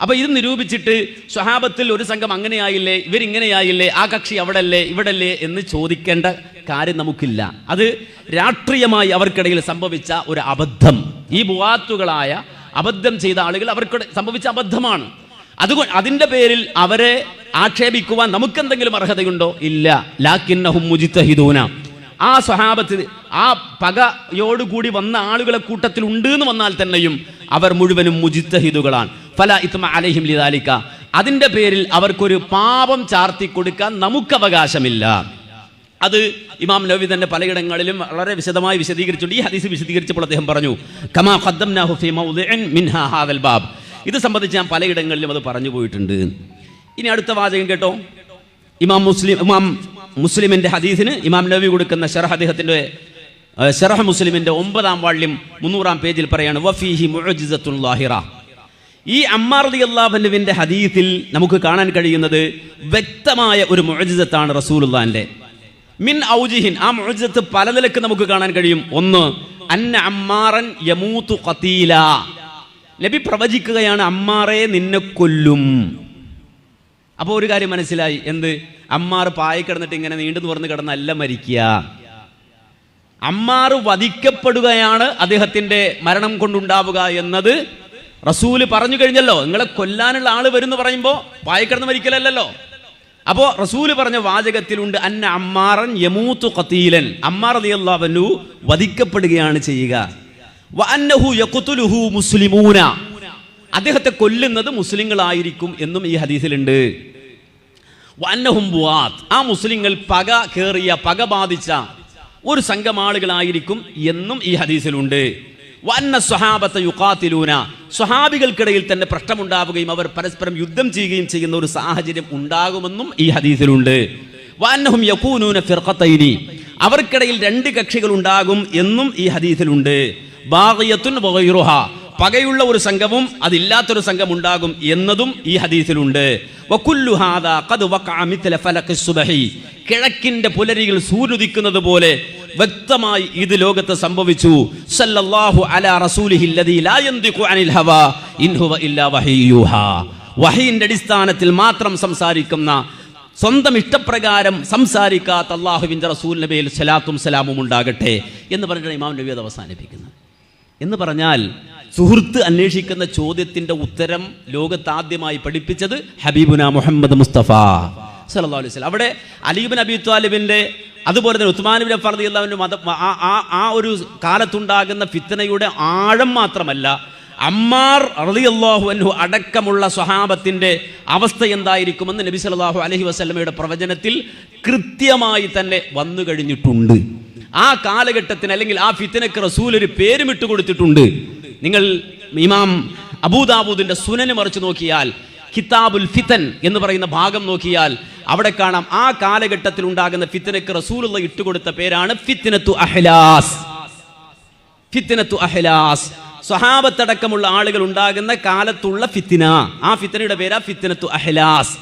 അപ്പൊ ഇത് നിരൂപിച്ചിട്ട് സ്വഹാബത്തിൽ ഒരു സംഘം അങ്ങനെയായില്ലേ ഇവരിങ്ങനെയായില്ലേ ആ കക്ഷി അവിടല്ലേ ഇവിടല്ലേ എന്ന് ചോദിക്കേണ്ട കാര്യം നമുക്കില്ല. അത് രാഷ്ട്രീയമായി അവർക്കിടയിൽ സംഭവിച്ച ഒരു അബദ്ധം. ഈ ബുവാത്തുകളായ അബദ്ധം ചെയ്ത ആളുകൾ അവർക്ക് സംഭവിച്ച അബദ്ധമാണ്. അതുകൊണ്ട് അതിന്റെ പേരിൽ അവരെ ആക്ഷേപിക്കുവാൻ നമുക്കെന്തെങ്കിലും അർഹതയുണ്ടോ? ഇല്ല. ലാക്കിന്നഹും മുജിത്തഹിദൂന. ആ സ്വഹാബത്ത് ആ പകയോടുകൂടി വന്ന ആളുകളെ കൂട്ടത്തിൽ ഉണ്ട് എന്ന് വന്നാൽ തന്നെയും അവർ മുഴുവനും മുജിത്തഹിദുകളാണ്. ഫല ഇത്മ അലഹിം ലിദാലിക്ക അതിന്റെ പേരിൽ അവർക്കൊരു പാപം ചാർത്തി കൊടുക്കാൻ നമുക്ക് അവകാശമില്ല അത് ഇമാം നബി തന്നെ പലയിടങ്ങളിലും വളരെ വിശദമായി വിശദീകരിച്ചുകൊണ്ട് ഈ ഹദീസ് വിശദീകരിച്ചപ്പോൾ അദ്ദേഹം പറഞ്ഞു കമാ ബാബ്. ഇത് സംബന്ധിച്ച് ഞാൻ പലയിടങ്ങളിലും അത് പറഞ്ഞു പോയിട്ടുണ്ട്. ഇനി അടുത്ത വാചകം കേട്ടോ? ഇമാം മുസ്ലിം ഇമാം മുസ്ലിമിന്റെ ഹദീസിന് ഇമാം നബി കൊടുക്കുന്ന ഷർഹ് അദ്ദേഹത്തിന്റെ ഏഹ്, ഷറഹ് മുസ്ലിമിന്റെ ഒമ്പതാം വാള്യം മുന്നൂറാം പേജിൽ പറയാണ് വഫീഹി മുഅജിസത്തുൽ ലാഹിറ ഈ അമ്മാർ അൻഹുവിന്റെ ഹദീസിൽ നമുക്ക് കാണാൻ കഴിയുന്നത് വ്യക്തമായ ഒരു മുഅ്ജിസത്താണ് റസൂലുള്ളാന്റെ മിൻ ഔജിഹിൻ ആ മുഅ്ജിസത്ത് പല നിലയ്ക്ക് നമുക്ക് കാണാൻ കഴിയും. ഒന്ന് അന്ന അമ്മാറൻ യമൂത്തു ഖതീല. നബി പ്രവചിക്കുകയാണ് അമ്മാറെ നിന്നെ കൊല്ലും. അപ്പോൾ ഒരു കാര്യം മനസ്സിലായി എന്ത്? അമ്മാർ പായി കിടന്നിട്ട് ഇങ്ങനെ നീണ്ടു തുറന്ന് കിടന്നല്ല മരിക്കുക. അമ്മാർ വധിക്കപ്പെടുകയാണ് അദ്ദേഹത്തിന്റെ മരണം കൊണ്ടുണ്ടാവുക എന്നത് റസൂൽ പറഞ്ഞു കഴിഞ്ഞല്ലോ. നിങ്ങളെ കൊല്ലാനുള്ള ആൾ വരുന്നു പറയുമ്പോൾ വായിക്കിടന്ന് മരിക്കലല്ലോ അപ്പോൾ റസൂൽ പറഞ്ഞ വാചകത്തിലുണ്ട് അന്ന അമ്മാറൻ യമൂത്തു ഖതീലൻ. അമ്മാർ റളിയല്ലാഹു വധിക്കപ്പെടുകയാണ് ചെയ്യുക. വഅന്നഹു മുസ്ലിമൂന. അദ്ദേഹത്തെ കൊല്ലുന്നത് മുസ്ലിങ്ങളായിരിക്കും എന്നും ഈ ഹദീസിലുണ്ട്. വന്നഹും ആ മുസ്ലിങ്ങൾ പക കേറിയ പക ബാധിച്ച ഒരു സംഘം ആളുകളായിരിക്കും എന്നും ഈ ഹദീസിലുണ്ട്. വന്ന സ്വഹാബത്തെ യുക്കാത്തിലൂന സ്വഹാബികൾക്കിടയിൽ തന്നെ പ്രശ്നമുണ്ടാവുകയും അവർ പരസ്പരം യുദ്ധം ചെയ്യുകയും ചെയ്യുന്ന ഒരു സാഹചര്യം ഉണ്ടാകുമെന്നും ഈ ഹദീസിലുണ്ട്. വന്നഹും യക്കൂനൂന ഫിർഖത്തൈനി അവർക്കിടയിൽ രണ്ട് കക്ഷികൾ ഉണ്ടാകും എന്നും ഈ ഹദീസിലുണ്ട്. ബാഗിയത്തുൻ പകയുള്ള ഒരു സംഘവും അതില്ലാത്തൊരു സംഘം ഉണ്ടാകും എന്നതും ഈ ഹദീസിലുണ്ട്. കിഴക്കിന്റെ പുലരിയിൽ സൂര്യുദിക്കുന്നത് പോലെ വ്യക്തമായി ഇത് ലോകത്ത് സംഭവിച്ചു. സല്ലല്ലാഹു അലാ റസൂലിഹി ലാ ഇൻ ഹുവ ഇല്ലാ വഹീന്റെ അടിസ്ഥാനത്തിൽ മാത്രം സംസാരിക്കുന്ന സ്വന്തം ഇഷ്ടപ്രകാരം സംസാരിക്കാത്ത അള്ളാഹുവിന്റെ റസൂൽ നബിയിൽ സലാത്തും സലാമും ഉണ്ടാകട്ടെ എന്ന് പറഞ്ഞിട്ടാണ് ഇമാം നബി അത് അവസാനിപ്പിക്കുന്നത്. എന്ന് പറഞ്ഞാൽ സുഹൃത്ത് അന്വേഷിക്കുന്ന ചോദ്യത്തിന്റെ ഉത്തരം ലോകത്താദ്യമായി പഠിപ്പിച്ചത് ഹബീബുന മുഹമ്മദ് മുസ്തഫ സല്ലല്ലാഹു അലൈഹി അവിടെ അലീബിൻ അബി ത്വാലിബിന്റെ അതുപോലെ തന്നെ ഉസ്മാൻ ഫർദി അള്ളാഹുവിന്റെ മത ആ- ആ- ഒരു കാലത്തുണ്ടാകുന്ന ഫിത്തനയുടെ ആഴം മാത്രമല്ല അമ്മാർ റളിയല്ലാഹു അൻഹു അടക്കമുള്ള സ്വഹാബത്തിന്റെ അവസ്ഥ എന്തായിരിക്കുമെന്ന് നബി സല്ലല്ലാഹു അലഹി വസ്ലമയുടെ പ്രവചനത്തിൽ കൃത്യമായി തന്നെ വന്നു കഴിഞ്ഞിട്ടുണ്ട്. ആ കാലഘട്ടത്തിന് അല്ലെങ്കിൽ ആ ഫിത്തനക്ക് റസൂൽ ഒരു പേരുമിട്ട് കൊടുത്തിട്ടുണ്ട്. നിങ്ങൾ ഇമാം അബൂദാബൂദിന്റെ സുനന് മറിച്ച് നോക്കിയാൽ കിതാബുൽ ഫിത്തൻ എന്ന് പറയുന്ന ഭാഗം നോക്കിയാൽ അവിടെ കാണാം ആ കാലഘട്ടത്തിൽ ഉണ്ടാകുന്ന ഫിത്തനക്ക് റസൂലുള്ള ഇട്ടുകൊടുത്ത പേരാണ് ഫിത്തനത്തു അഹ്ലാസ്. ഫിത്തിനത്തു അഹ്ലാസ്. സ്വഹാബത്തടക്കമുള്ള ആളുകൾ ഉണ്ടാകുന്ന കാലത്തുള്ള ഫിത്തിന. ആ ഫിത്തനയുടെ പേരാ ഫിത്തിനത്തു അഹ്ലാസ്.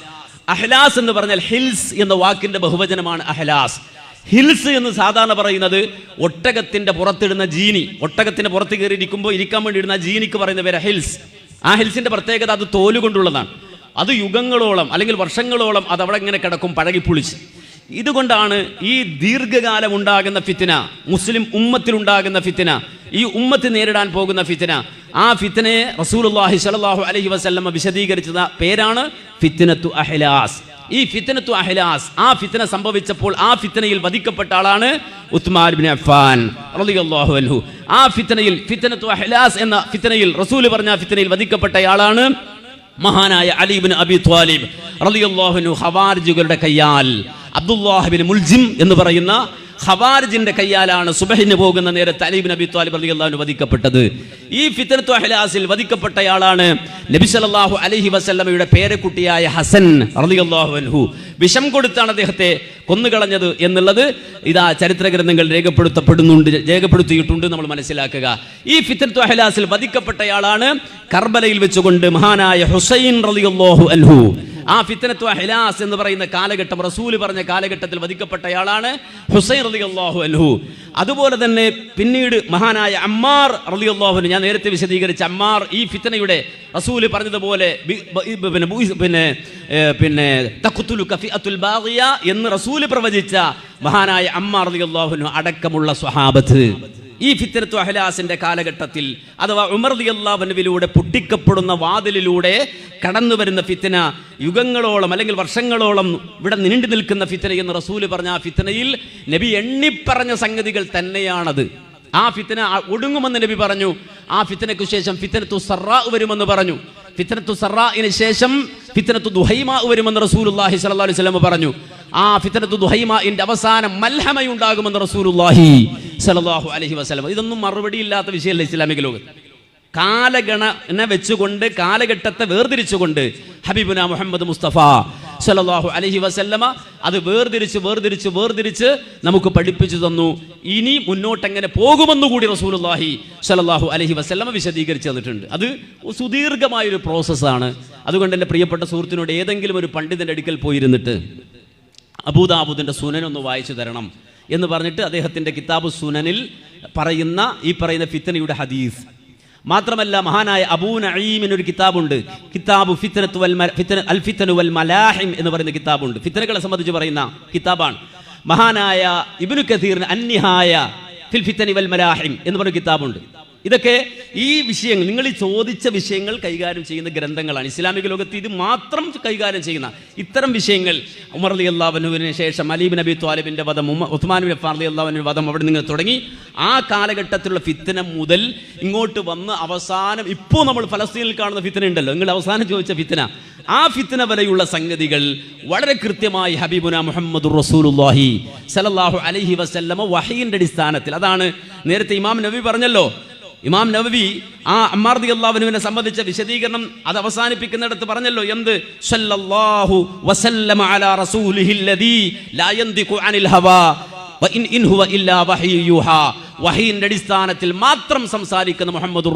അഹ്ലാസ് എന്ന് പറഞ്ഞാൽ ഹിൽസ് എന്ന വാക്കിന്റെ ബഹുവചനമാണ് അഹ്ലാസ്. ഹിൽസ് എന്ന് സാധാരണ പറയുന്നത് ഒട്ടകത്തിന്റെ പുറത്തിടുന്ന ജീനി. ഒട്ടകത്തിന്റെ പുറത്ത് കയറി ഇരിക്കുമ്പോൾ ഇരിക്കാൻ വേണ്ടി ഇടുന്ന ജീനിക്ക് പറയുന്ന പേര് ഹിൽസ്. ആ ഹിൽസിന്റെ പ്രത്യേകത അത് തോലുകൊണ്ടുള്ളതാണ്. അത് യുഗങ്ങളോളം അല്ലെങ്കിൽ വർഷങ്ങളോളം അത് അവിടെ ഇങ്ങനെ കിടക്കും പഴകിപ്പൊളിച്ച്. ഇതുകൊണ്ടാണ് ഈ ദീർഘകാലം ഉണ്ടാകുന്ന ഫിത്തിന മുസ്ലിം ഉമ്മത്തിലുണ്ടാകുന്ന ഫിത്തിന ഈ ഉമ്മത്ത് നേരിടാൻ പോകുന്ന ഫിത്തിന ആ ഫിത്തനയെ റസൂലുള്ളാഹി സ്വല്ലല്ലാഹു അലൈഹി വസല്ലമ വിശദീകരിച്ചത് പേരാണ് ഫിത്തിനത്തു അഹ്ലാസ്. ഈ ഫിത്തനത്തു അഹ്ലാസ് ആ ഫിത്തന സംഭവിച്ചപ്പോൾ ആ ഫിത്തനയിൽ വധിക്കപ്പെട്ട ആളാണ് ഉത്മാൻ ബിൻ അഫ്ഫാൻ റളിയല്ലാഹു അൻഹു. ആ ഫിത്തനയിൽ ഫിത്തനത്തു അഹ്ലാസ് എന്ന ഫിത്തനയിൽ റസൂൽ പറഞ്ഞ ഫിത്തനയിൽ വധിക്കപ്പെട്ടയാളാണ് മഹാനായ അലീബിൻ അബി ത്വാലിബ് റളിയല്ലാഹു അൻഹു ഹവാർജുകളുടെ കയ്യാൽ അബ്ദുല്ലാഹിബിൻ മുൽജിം എന്ന് പറയുന്ന ഖവാരിജിന്റെ കയ്യാലാണ് സുബഹിന് പോകുന്ന നേരത്ത് നബി താലിബ് അലി അള്ളാഹു വധിക്കപ്പെട്ടത്. ഈ ഫിത്തനത്തു അഹ്ലാസിൽ വധിക്കപ്പെട്ടയാളാണ് നബി സല്ലല്ലാഹു അലഹി വസല്ലമയുടെ പേരക്കുട്ടിയായ ഹസൻ റളിയല്ലാഹു അൻഹു. വിഷം കൊടുത്താണ് അദ്ദേഹത്തെ കൊന്നുകളഞ്ഞത് എന്നുള്ളത് ഇതാ ചരിത്ര ഗ്രന്ഥങ്ങൾ രേഖപ്പെടുത്തപ്പെടുന്നുണ്ട് രേഖപ്പെടുത്തിയിട്ടുണ്ട് നമ്മൾ മനസ്സിലാക്കുക. ഈ ഫിത്തനത്തു അഹ്ലാസിൽ വധിക്കപ്പെട്ടയാളാണ് കർബലയിൽ വെച്ചുകൊണ്ട് മഹാനായ ഹുസൈൻ റളിയല്ലാഹു അൻഹു. ആ ഫിത്തനത്വ ഹിലാസ് എന്ന് പറയുന്ന കാലഘട്ടം റസൂൽ പറഞ്ഞ കാലഘട്ടത്തിൽ വധിക്കപ്പെട്ടയാളാണ് ഹുസൈൻ റളിയല്ലാഹു അൻഹു. അതുപോലെ തന്നെ പിന്നീട് മഹാനായ അമ്മാർ റളിയല്ലാഹു ഞാൻ നേരത്തെ വിശദീകരിച്ച അമ്മാർ ഈ ഫിത്തനയുടെ റസൂൽ പറഞ്ഞതുപോലെ പിന്നെ പിന്നെ പിന്നെ എന്ന് റസൂൽ പ്രവചിച്ച മഹാനായ അമ്മാർ റളിയല്ലാഹു അള്ളാഹുനു അടക്കമുള്ള സ്വഹാബത്ത്. ഈ ഫിത്തനത്തു അഹ്ലാസിന്റെ കാലഘട്ടത്തിൽ അഥവാ ഉമർ അള്ളാഹുവിലൂടെ പൊട്ടിക്കപ്പെടുന്ന വാതിലിലൂടെ കടന്നു വരുന്ന ഫിത്തന യുഗങ്ങളോളം അല്ലെങ്കിൽ വർഷങ്ങളോളം ഇവിടെ നീണ്ടു നിൽക്കുന്ന ഫിത്തന എന്ന് റസൂൽ പറഞ്ഞ ആ ഫിത്തനയിൽ നബി എണ്ണിപ്പറഞ്ഞ സംഗതികൾ തന്നെയാണത്. ആ ഫിത്തന ഒടുങ്ങുമെന്ന് നബി പറഞ്ഞു. ആ ഫിത്തനയ്ക്ക് ശേഷം ഫിത്തനത്തു സറാ വരുമെന്ന് പറഞ്ഞു. ഫിത്തനത്തു സറാഇന് ശേഷം ഫിത്തനത്തു ദുഹൈമ വരുമെന്ന് റസൂലുള്ളാഹി സ്വല്ലല്ലാഹു അലൈഹി വസല്ലം പറഞ്ഞു. ആ ഫിത്തനത്ത് ദുഹൈമന്റെ അവസാനം മൽഹമയുണ്ടാകുമെന്ന് റസൂലുള്ളാഹി സ്വല്ലല്ലാഹു അലൈഹി വസല്ലം. ഇതൊന്നും മറുപടി ഇല്ലാത്ത വിഷയമല്ല ഇസ്ലാമിക ലോകത്ത്? കാലഗണന വെച്ചുകൊണ്ട് കാലഘട്ടത്തെ വേർതിരിച്ചുകൊണ്ട് ഹബീബുന മുഹമ്മദ് മുസ്തഫ സല്ലല്ലാഹു അലൈഹി വസല്ലമ അത് വേർതിരിച്ച് വേർതിരിച്ച് വേർതിരിച്ച് നമുക്ക് പഠിപ്പിച്ചു തന്നു. ഇനി മുന്നോട്ടെങ്ങനെ പോകുമെന്ന് കൂടി റസൂലുള്ളാഹി സല്ലല്ലാഹു അലൈഹി വസല്ലമ വിശദീകരിച്ച് തന്നിട്ടുണ്ട്. അത് സുദീർഘമായൊരു പ്രോസസ്സാണ് അതുകൊണ്ട് എന്റെ പ്രിയപ്പെട്ട സുഹൃത്തിനോട് ഏതെങ്കിലും ഒരു പണ്ഡിതന്റെ അടുക്കൽ പോയിരുന്നിട്ട് അബൂദാബുദിന്റെ സുനൻ ഒന്ന് വായിച്ചു തരണം എന്ന് പറഞ്ഞിട്ട് അദ്ദേഹത്തിന്റെ കിതാബ് സുനനിൽ പറയുന്ന ഈ പറയുന്ന ഫിത്തനയുടെ ഹദീസ്. മാത്രമല്ല മഹാനായ അബൂ നഈമിന് ഒരു കിതാബുണ്ട്. കിതാബു ഫിത്തനത്ത് വൽ ഫിത്തന- അൽ ഫിത്തനു വൽ മലാഹിം എന്ന് പറയുന്ന കിതാബുണ്ട്. ഫിത്തനകളെ സംബന്ധിച്ച് പറയുന്ന കിതാബാണ്. മഹാനായ ഇബിനു കസീറിന് അന്യഹായ ഫിൽ ഫിത്തനി വൽ മലാഹിം എന്ന് പറഞ്ഞ കിതാബുണ്ട്. ഇതൊക്കെ ഈ വിഷയങ്ങൾ നിങ്ങൾ ഈ ചോദിച്ച വിഷയങ്ങൾ കൈകാര്യം ചെയ്യുന്ന ഗ്രന്ഥങ്ങളാണ്. ഇസ്ലാമിക ലോകത്ത് ഇത് മാത്രം കൈകാര്യം ചെയ്യുന്ന ഇത്തരം വിഷയങ്ങൾ. ഉമർ അലി അള്ളാഹുവിന് ശേഷം അലീബ് നബി ത്വാലിബിന്റെ വധം ഉസ്മാൻ അഫ്ഫാൻ അലി അള്ളാഹുവിന്റെ വധം അവിടെ നിന്ന് തുടങ്ങി. ആ കാലഘട്ടത്തിലുള്ള ഫിത്തന മുതൽ ഇങ്ങോട്ട് വന്ന് അവസാനം ഇപ്പോൾ നമ്മൾ ഫലസ്തീനിൽ കാണുന്ന ഫിത്തന ഉണ്ടല്ലോ. നിങ്ങൾ അവസാനം ചോദിച്ച ഫിത്തന ആ ഫിത്തന വരെയുള്ള സംഗതികൾ വളരെ കൃത്യമായി ഹബീബുന മുഹമ്മദ് റസൂലുല്ലാഹി സലല്ലാഹു അലഹി വസല്ലമ വഹീന്റെ അടിസ്ഥാനത്തിൽ. അതാണ് നേരത്തെ ഇമാം നബി പറഞ്ഞല്ലോ ഇമാം നബവി ആ അമ്മാർദി അള്ളാഹുവിനെ സംബന്ധിച്ച വിശദീകരണം അത് അവസാനിപ്പിക്കുന്നിടത്ത് പറഞ്ഞല്ലോ എന്ത്? സല്ലല്ലാഹു വസല്ലമ അലാ റസൂലിഹില്ലദീ ലാ യന്തിഖു അനിൽ ഹവാ. വഹീന്റെ അടിസ്ഥാനത്തിൽ മാത്രം സംസാരിക്കുന്ന മുഹമ്മദ്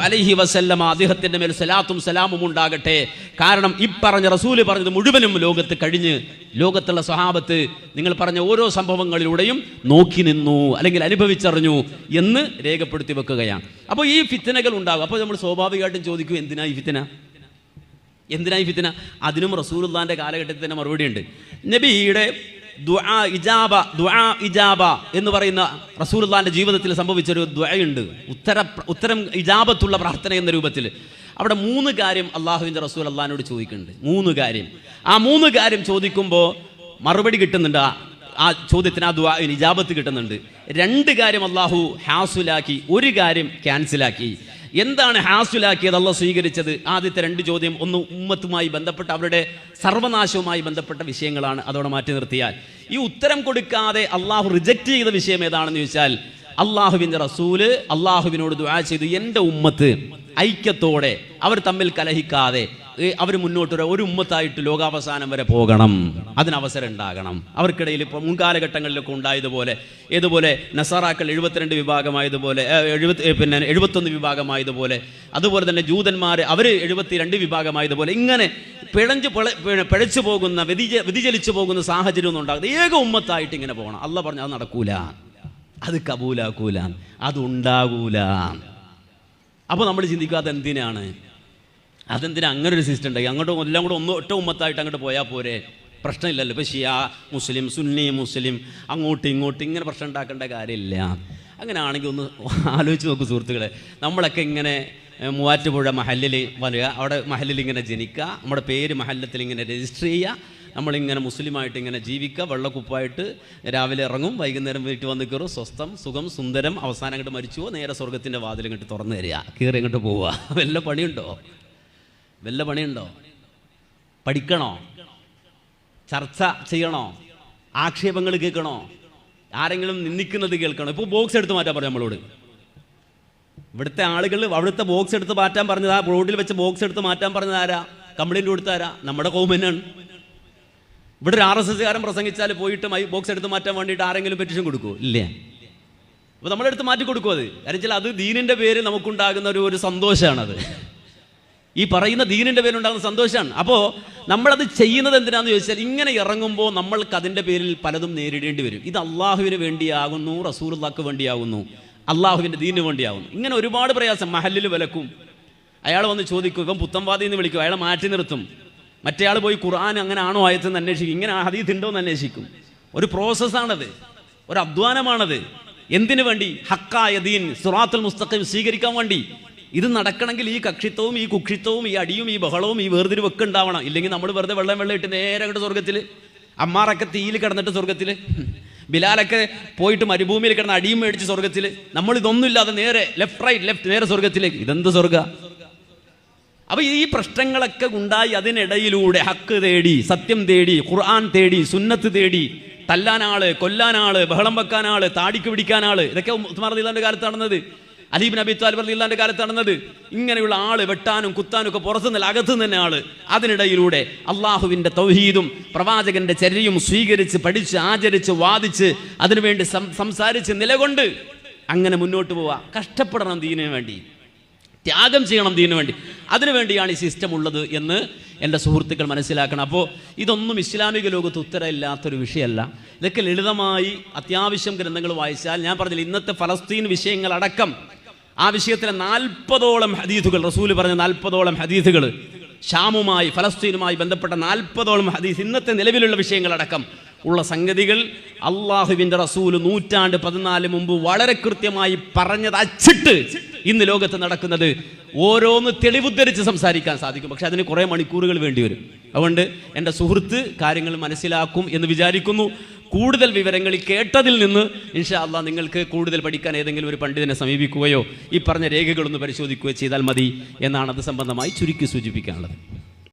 അലൈഹി വസല്ലമ. അദ്ദേഹത്തിന്റെ മേൽ സലാത്തും സലാമും ഉണ്ടാകട്ടെ. കാരണം ഇപ്പറഞ്ഞ പറഞ്ഞ റസൂൽ പറഞ്ഞത് മുഴുവനും ലോകത്ത് കഴിഞ്ഞ് ലോകത്തുള്ള സ്വഹാബത്ത് നിങ്ങൾ പറഞ്ഞ ഓരോ സംഭവങ്ങളിലൂടെയും നോക്കി നിന്നു അല്ലെങ്കിൽ അനുഭവിച്ചറിഞ്ഞു എന്ന് രേഖപ്പെടുത്തി വെക്കുകയാണ്. അപ്പോൾ ഈ ഫിത്തനകൾ ഉണ്ടാകും. അപ്പോൾ നമ്മൾ സ്വാഭാവികമായിട്ടും ചോദിക്കും എന്തിനാ ഈ ഫിത്തന? എന്തിനായി ഫിത്തന? അതിനും റസൂലുള്ളാന്റെ കാലഘട്ടത്തിൽ തന്നെ മറുപടി ഉണ്ട് നബിയുടെ ദുആ ഇജാബ ദുആ ഇജാബ എന്ന് പറയുന്ന റസൂലുള്ളാന്റെ ജീവിതത്തിൽ സംഭവിച്ചൊരു ദുആയുണ്ട്. ഉത്തര ഉത്തരം ഇജാബത്തുള്ള പ്രാർത്ഥന എന്ന രൂപത്തിൽ. അവിടെ മൂന്ന് കാര്യം അള്ളാഹുവിന്റെ റസൂൽ അള്ളഹാനോട് ചോദിക്കുന്നുണ്ട്. മൂന്ന് കാര്യം. ആ മൂന്ന് കാര്യം ചോദിക്കുമ്പോൾ മറുപടി കിട്ടുന്നുണ്ട്. ആ- ചോദ്യത്തിന് ആ ദുആ ഇജാബത്ത് കിട്ടുന്നുണ്ട്. രണ്ട് കാര്യം അള്ളാഹു ഹാസുലാക്കി ഒരു കാര്യം ക്യാൻസലാക്കി. എന്താണ് ഹാസുലാക്കിയത് അള്ള സ്വീകരിച്ചത്? ആദ്യത്തെ രണ്ട് ചോദ്യം ഒന്ന് ഉമ്മത്തുമായി ബന്ധപ്പെട്ട അവരുടെ സർവനാശവുമായി ബന്ധപ്പെട്ട വിഷയങ്ങളാണ്. അതോടെ മാറ്റി നിർത്തിയാൽ. ഈ ഉത്തരം കൊടുക്കാതെ അള്ളാഹു റിജക്റ്റ് ചെയ്ത വിഷയം ഏതാണെന്ന് ചോദിച്ചാൽ അള്ളാഹുവിന്റെ റസൂൽ അള്ളാഹുവിനോട് ദുആ ചെയ്തു. എന്റെ ഉമ്മത്ത് ഐക്യത്തോടെ അവർ തമ്മിൽ കലഹിക്കാതെ അവർ മുന്നോട്ട് ഒരു ഉമ്മത്തായിട്ട് ലോകാവസാനം വരെ പോകണം. അതിനവസരം ഉണ്ടാകണം. അവർക്കിടയിൽ ഇപ്പോൾ മുൻകാലഘട്ടങ്ങളിലൊക്കെ ഉണ്ടായതുപോലെ ഏതുപോലെ നസാറാക്കൾ എഴുപത്തിരണ്ട് വിഭാഗമായതുപോലെ എഴുപത്തി പിന്നെ എഴുപത്തൊന്ന് വിഭാഗമായതുപോലെ അതുപോലെ തന്നെ ജൂതന്മാർ അവർ എഴുപത്തിരണ്ട് വിഭാഗമായതുപോലെ ഇങ്ങനെ പിഴഞ്ച് പിഴ- പിഴ- പിഴച്ചു പോകുന്ന വ്യതിച വ്യതിചലിച്ചു പോകുന്ന സാഹചര്യം ഒന്നും ഉണ്ടാകുന്നത് ഏക ഉമ്മത്തായിട്ട് ഇങ്ങനെ പോകണം. അല്ല പറഞ്ഞു അത് നടക്കൂല. അത് കബൂലാക്കൂല അതുണ്ടാകൂല അപ്പോൾ നമ്മൾ ചിന്തിക്കുക അതെന്തിനാണ്? അതെന്തിനാ അങ്ങനെ ഒരു സിസ്റ്റം ഉണ്ടായി അങ്ങോട്ടും എല്ലാം കൂടെ ഒന്ന് ഒറ്റ ഉമ്മത്തായിട്ട് അങ്ങോട്ട് പോയാൽ പോരെ? പ്രശ്നമില്ലല്ലോ. ഇപ്പോൾ ഷിയ മുസ്ലിം സുന്നി മുസ്ലിം അങ്ങോട്ടും ഇങ്ങോട്ടും ഇങ്ങനെ പ്രശ്നം ഉണ്ടാക്കേണ്ട കാര്യമില്ല. അങ്ങനെ ആണെങ്കിൽ ഒന്ന് ആലോചിച്ച് നോക്കൂ സുഹൃത്തുക്കളെ. നമ്മളൊക്കെ ഇങ്ങനെ മൂവാറ്റുപുഴ മഹല്ലിൽ വരിക അവിടെ മഹല്ലിൽ ഇങ്ങനെ ജനിക്കുക നമ്മുടെ പേര് മഹല്ലത്തിൽ ഇങ്ങനെ രജിസ്റ്റർ ചെയ്യുക. നമ്മളിങ്ങനെ മുസ്ലിമായിട്ട് ഇങ്ങനെ ജീവിക്കുക. വെള്ളക്കുപ്പായിട്ട് രാവിലെ ഇറങ്ങും വൈകുന്നേരം വീട്ടിൽ വന്ന് കയറും. സ്വസ്ഥം സുഖം സുന്ദരം. അവസാനം അങ്ങോട്ട് മരിച്ചുവോ? നേരെ സ്വർഗത്തിന്റെ വാതിൽ ഇങ്ങോട്ട് തുറന്നു തരിക. കയറി ഇങ്ങോട്ട് പോവുക. വല്ല പണിയുണ്ടോ? വല്ല പണിയുണ്ടോ? പഠിക്കണോ? ചർച്ച ചെയ്യണോ? ആക്ഷേപങ്ങൾ കേൾക്കണോ? ആരെങ്കിലും നിന്ദിക്കുന്നത് കേൾക്കണം? ഇപ്പോൾ ബോക്സ് എടുത്ത് മാറ്റാൻ പറയാം നമ്മളോട്. ഇവിടുത്തെ ആളുകൾ അവിടുത്തെ ബോക്സ് എടുത്ത് മാറ്റാൻ പറഞ്ഞതാ റോഡിൽ വെച്ച് ബോക്സ് എടുത്ത് മാറ്റാൻ പറഞ്ഞതാരാ കംപ്ലൈന്റ് കൊടുത്താരാ നമ്മുടെ കോമനാണ് ഇവിടെ ഒരു ആർ എസ് എസ്കാരൻ പ്രസംഗിച്ചാൽ പോയിട്ട് മൈ ബോക്സ് എടുത്ത് മാറ്റാൻ വേണ്ടിയിട്ട് ആരെങ്കിലും പെറ്റിഷൻ കൊടുക്കുമോ ഇല്ല. അപ്പോൾ നമ്മളെടുത്ത് മാറ്റി കൊടുക്കും അത്? കാരണം വെച്ചാൽ അത് ദീനിന്റെ പേര് നമുക്കുണ്ടാകുന്ന ഒരു ഒരു സന്തോഷമാണത് ഈ പറയുന്ന ദീനിന്റെ പേരുണ്ടാകുന്ന സന്തോഷമാണ് അപ്പോൾ നമ്മളത് ചെയ്യുന്നത് എന്തിനാന്ന് ചോദിച്ചാൽ ഇങ്ങനെ ഇറങ്ങുമ്പോൾ നമ്മൾക്ക് അതിന്റെ പേരിൽ പലതും നേരിടേണ്ടി വരും. ഇത് അള്ളാഹുവിന് വേണ്ടിയാകുന്നു റസൂലുള്ളാക്ക് വേണ്ടിയാകുന്നു അള്ളാഹുവിന്റെ ദീനിന് വേണ്ടിയാകുന്നു. ഇങ്ങനെ ഒരുപാട് പ്രയാസം. മഹലിൽ വിലക്കും. അയാൾ വന്ന് ചോദിക്കും ഇവൻ പുത്തംവാദി എന്ന് വിളിക്കും. അയാളെ മാറ്റി നിർത്തും. മറ്റേ ആൾ പോയി ഖുർആൻ അങ്ങനെ ആണോ ആയതെന്ന് അന്വേഷിക്കും. ഇങ്ങനെ ഹദീത്ത് ഉണ്ടോ എന്ന് അന്വേഷിക്കും. ഒരു പ്രോസസ്സാണത്. ഒരു അധ്വാനമാണത്. എന്തിനു വേണ്ടി? ഹക്കായ ദീൻ സുറാത്തുൽ മുസ്തഖിം സ്വീകരിക്കാൻ വേണ്ടി. ഇത് നടക്കണമെങ്കിൽ ഈ കക്ഷിത്വവും ഈ കുക്ഷിത്വവും ഈ അടിയും ഈ ബഹളവും ഈ വേർതിരിവൊക്കെ ഉണ്ടാവണം. ഇല്ലെങ്കിൽ നമ്മൾ വെറുതെ വെള്ളം വെള്ളം ഇട്ട് നേരെ അങ്ങോട്ട് സ്വർഗത്തിൽ അമ്മാറൊക്കെ തീയിൽ കിടന്നിട്ട് സ്വർഗത്തിൽ ബിലാലൊക്കെ പോയിട്ട് മരുഭൂമിയിൽ കിടന്ന് അടിയും മേടിച്ച് സ്വർഗത്തിൽ നമ്മൾ ഇതൊന്നുമില്ലാതെ നേരെ ലെഫ്റ്റ് റൈറ്റ് ലെഫ്റ്റ് നേരെ സ്വർഗത്തിലേക്ക് ഇതെന്ത് സ്വർഗ അപ്പൊ ഈ പ്രശ്നങ്ങളൊക്കെ ഉണ്ടായി അതിനിടയിലൂടെ ഹക്ക് തേടി സത്യം തേടി ഖുർആൻ തേടി സുന്നത്ത് തേടി തല്ലാനാൾ കൊല്ലാനാൾ ബഹളം വെക്കാനാൾ താടിക്ക് പിടിക്കാനാൾ ഇതൊക്കെ ഉസ്മാൻ റളിയല്ലാഹുവിന്റെ കാലത്ത് നടന്നത്. അലീബിൻ അബി താലിബ് റളിയല്ലാഹുവിന്റെ കാലത്ത് നടന്നത്. ഇങ്ങനെയുള്ള ആൾ വെട്ടാനും കുത്താനും ഒക്കെ പുറത്തു നിന്നല്ല അകത്ത് തന്നെ ആൾ. അതിനിടയിലൂടെ അള്ളാഹുവിന്റെ തൗഹീദും പ്രവാചകന്റെ ചര്യയും സ്വീകരിച്ച് പഠിച്ച് ആചരിച്ച് വാദിച്ച് അതിനുവേണ്ടി സംസാരിച്ച് നിലകൊണ്ട് അങ്ങനെ മുന്നോട്ട് പോവാ. കഷ്ടപ്പെടണം ദീനിന് വേണ്ടി. ത്യാഗം ചെയ്യണം ദീനു വേണ്ടി. അതിനു വേണ്ടിയാണ് ഈ സിസ്റ്റം ഉള്ളത് എന്ന് എന്റെ സുഹൃത്തുക്കൾ മനസ്സിലാക്കണം. അപ്പോൾ ഇതൊന്നും ഇസ്ലാമിക ലോകത്ത് ഉത്തരമില്ലാത്തൊരു വിഷയമല്ല. ഇതൊക്കെ ലളിതമായി അത്യാവശ്യം ഗ്രന്ഥങ്ങൾ വായിച്ചാൽ ഞാൻ പറഞ്ഞില്ല ഇന്നത്തെ ഫലസ്തീൻ വിഷയങ്ങളടക്കം ആ വിഷയത്തിലെ നാൽപ്പതോളം ഹദീസുകൾ റസൂൽ പറഞ്ഞ നാൽപ്പതോളം ഹദീസുകൾ ഷാമുമായി ഫലസ്തീനുമായി ബന്ധപ്പെട്ട നാൽപ്പതോളം ഹദീസ് ഇന്നത്തെ നിലവിലുള്ള വിഷയങ്ങളടക്കം ഉള്ള സംഗതികൾ അള്ളാഹുവിന്റെ റസൂൽ നൂറ്റാണ്ട് പതിനാല് മുമ്പ് വളരെ കൃത്യമായി പറഞ്ഞത് അച്ചിട്ട് ഇന്ന് ലോകത്ത് നടക്കുന്നത്. ഓരോന്ന് തെളിവുദ്ധരിച്ച് സംസാരിക്കാൻ സാധിക്കും. പക്ഷെ അതിന് കുറേ മണിക്കൂറുകൾ വേണ്ടി വരും. അതുകൊണ്ട് എന്റെ സുഹൃത്ത് കാര്യങ്ങൾ മനസ്സിലാക്കും എന്ന് വിചാരിക്കുന്നു. കൂടുതൽ വിവരങ്ങൾ കേട്ടതിൽ നിന്ന് ഇൻഷാ അള്ളാ നിങ്ങൾക്ക് കൂടുതൽ പഠിക്കാൻ ഏതെങ്കിലും ഒരു പണ്ഡിതനെ സമീപിക്കുകയോ ഈ പറഞ്ഞ രേഖകളൊന്ന് പരിശോധിക്കുകയോ ചെയ്താൽ മതി എന്നാണ് അത് സംബന്ധമായി ചുരുക്കി സൂചിപ്പിക്കാനുള്ളത്.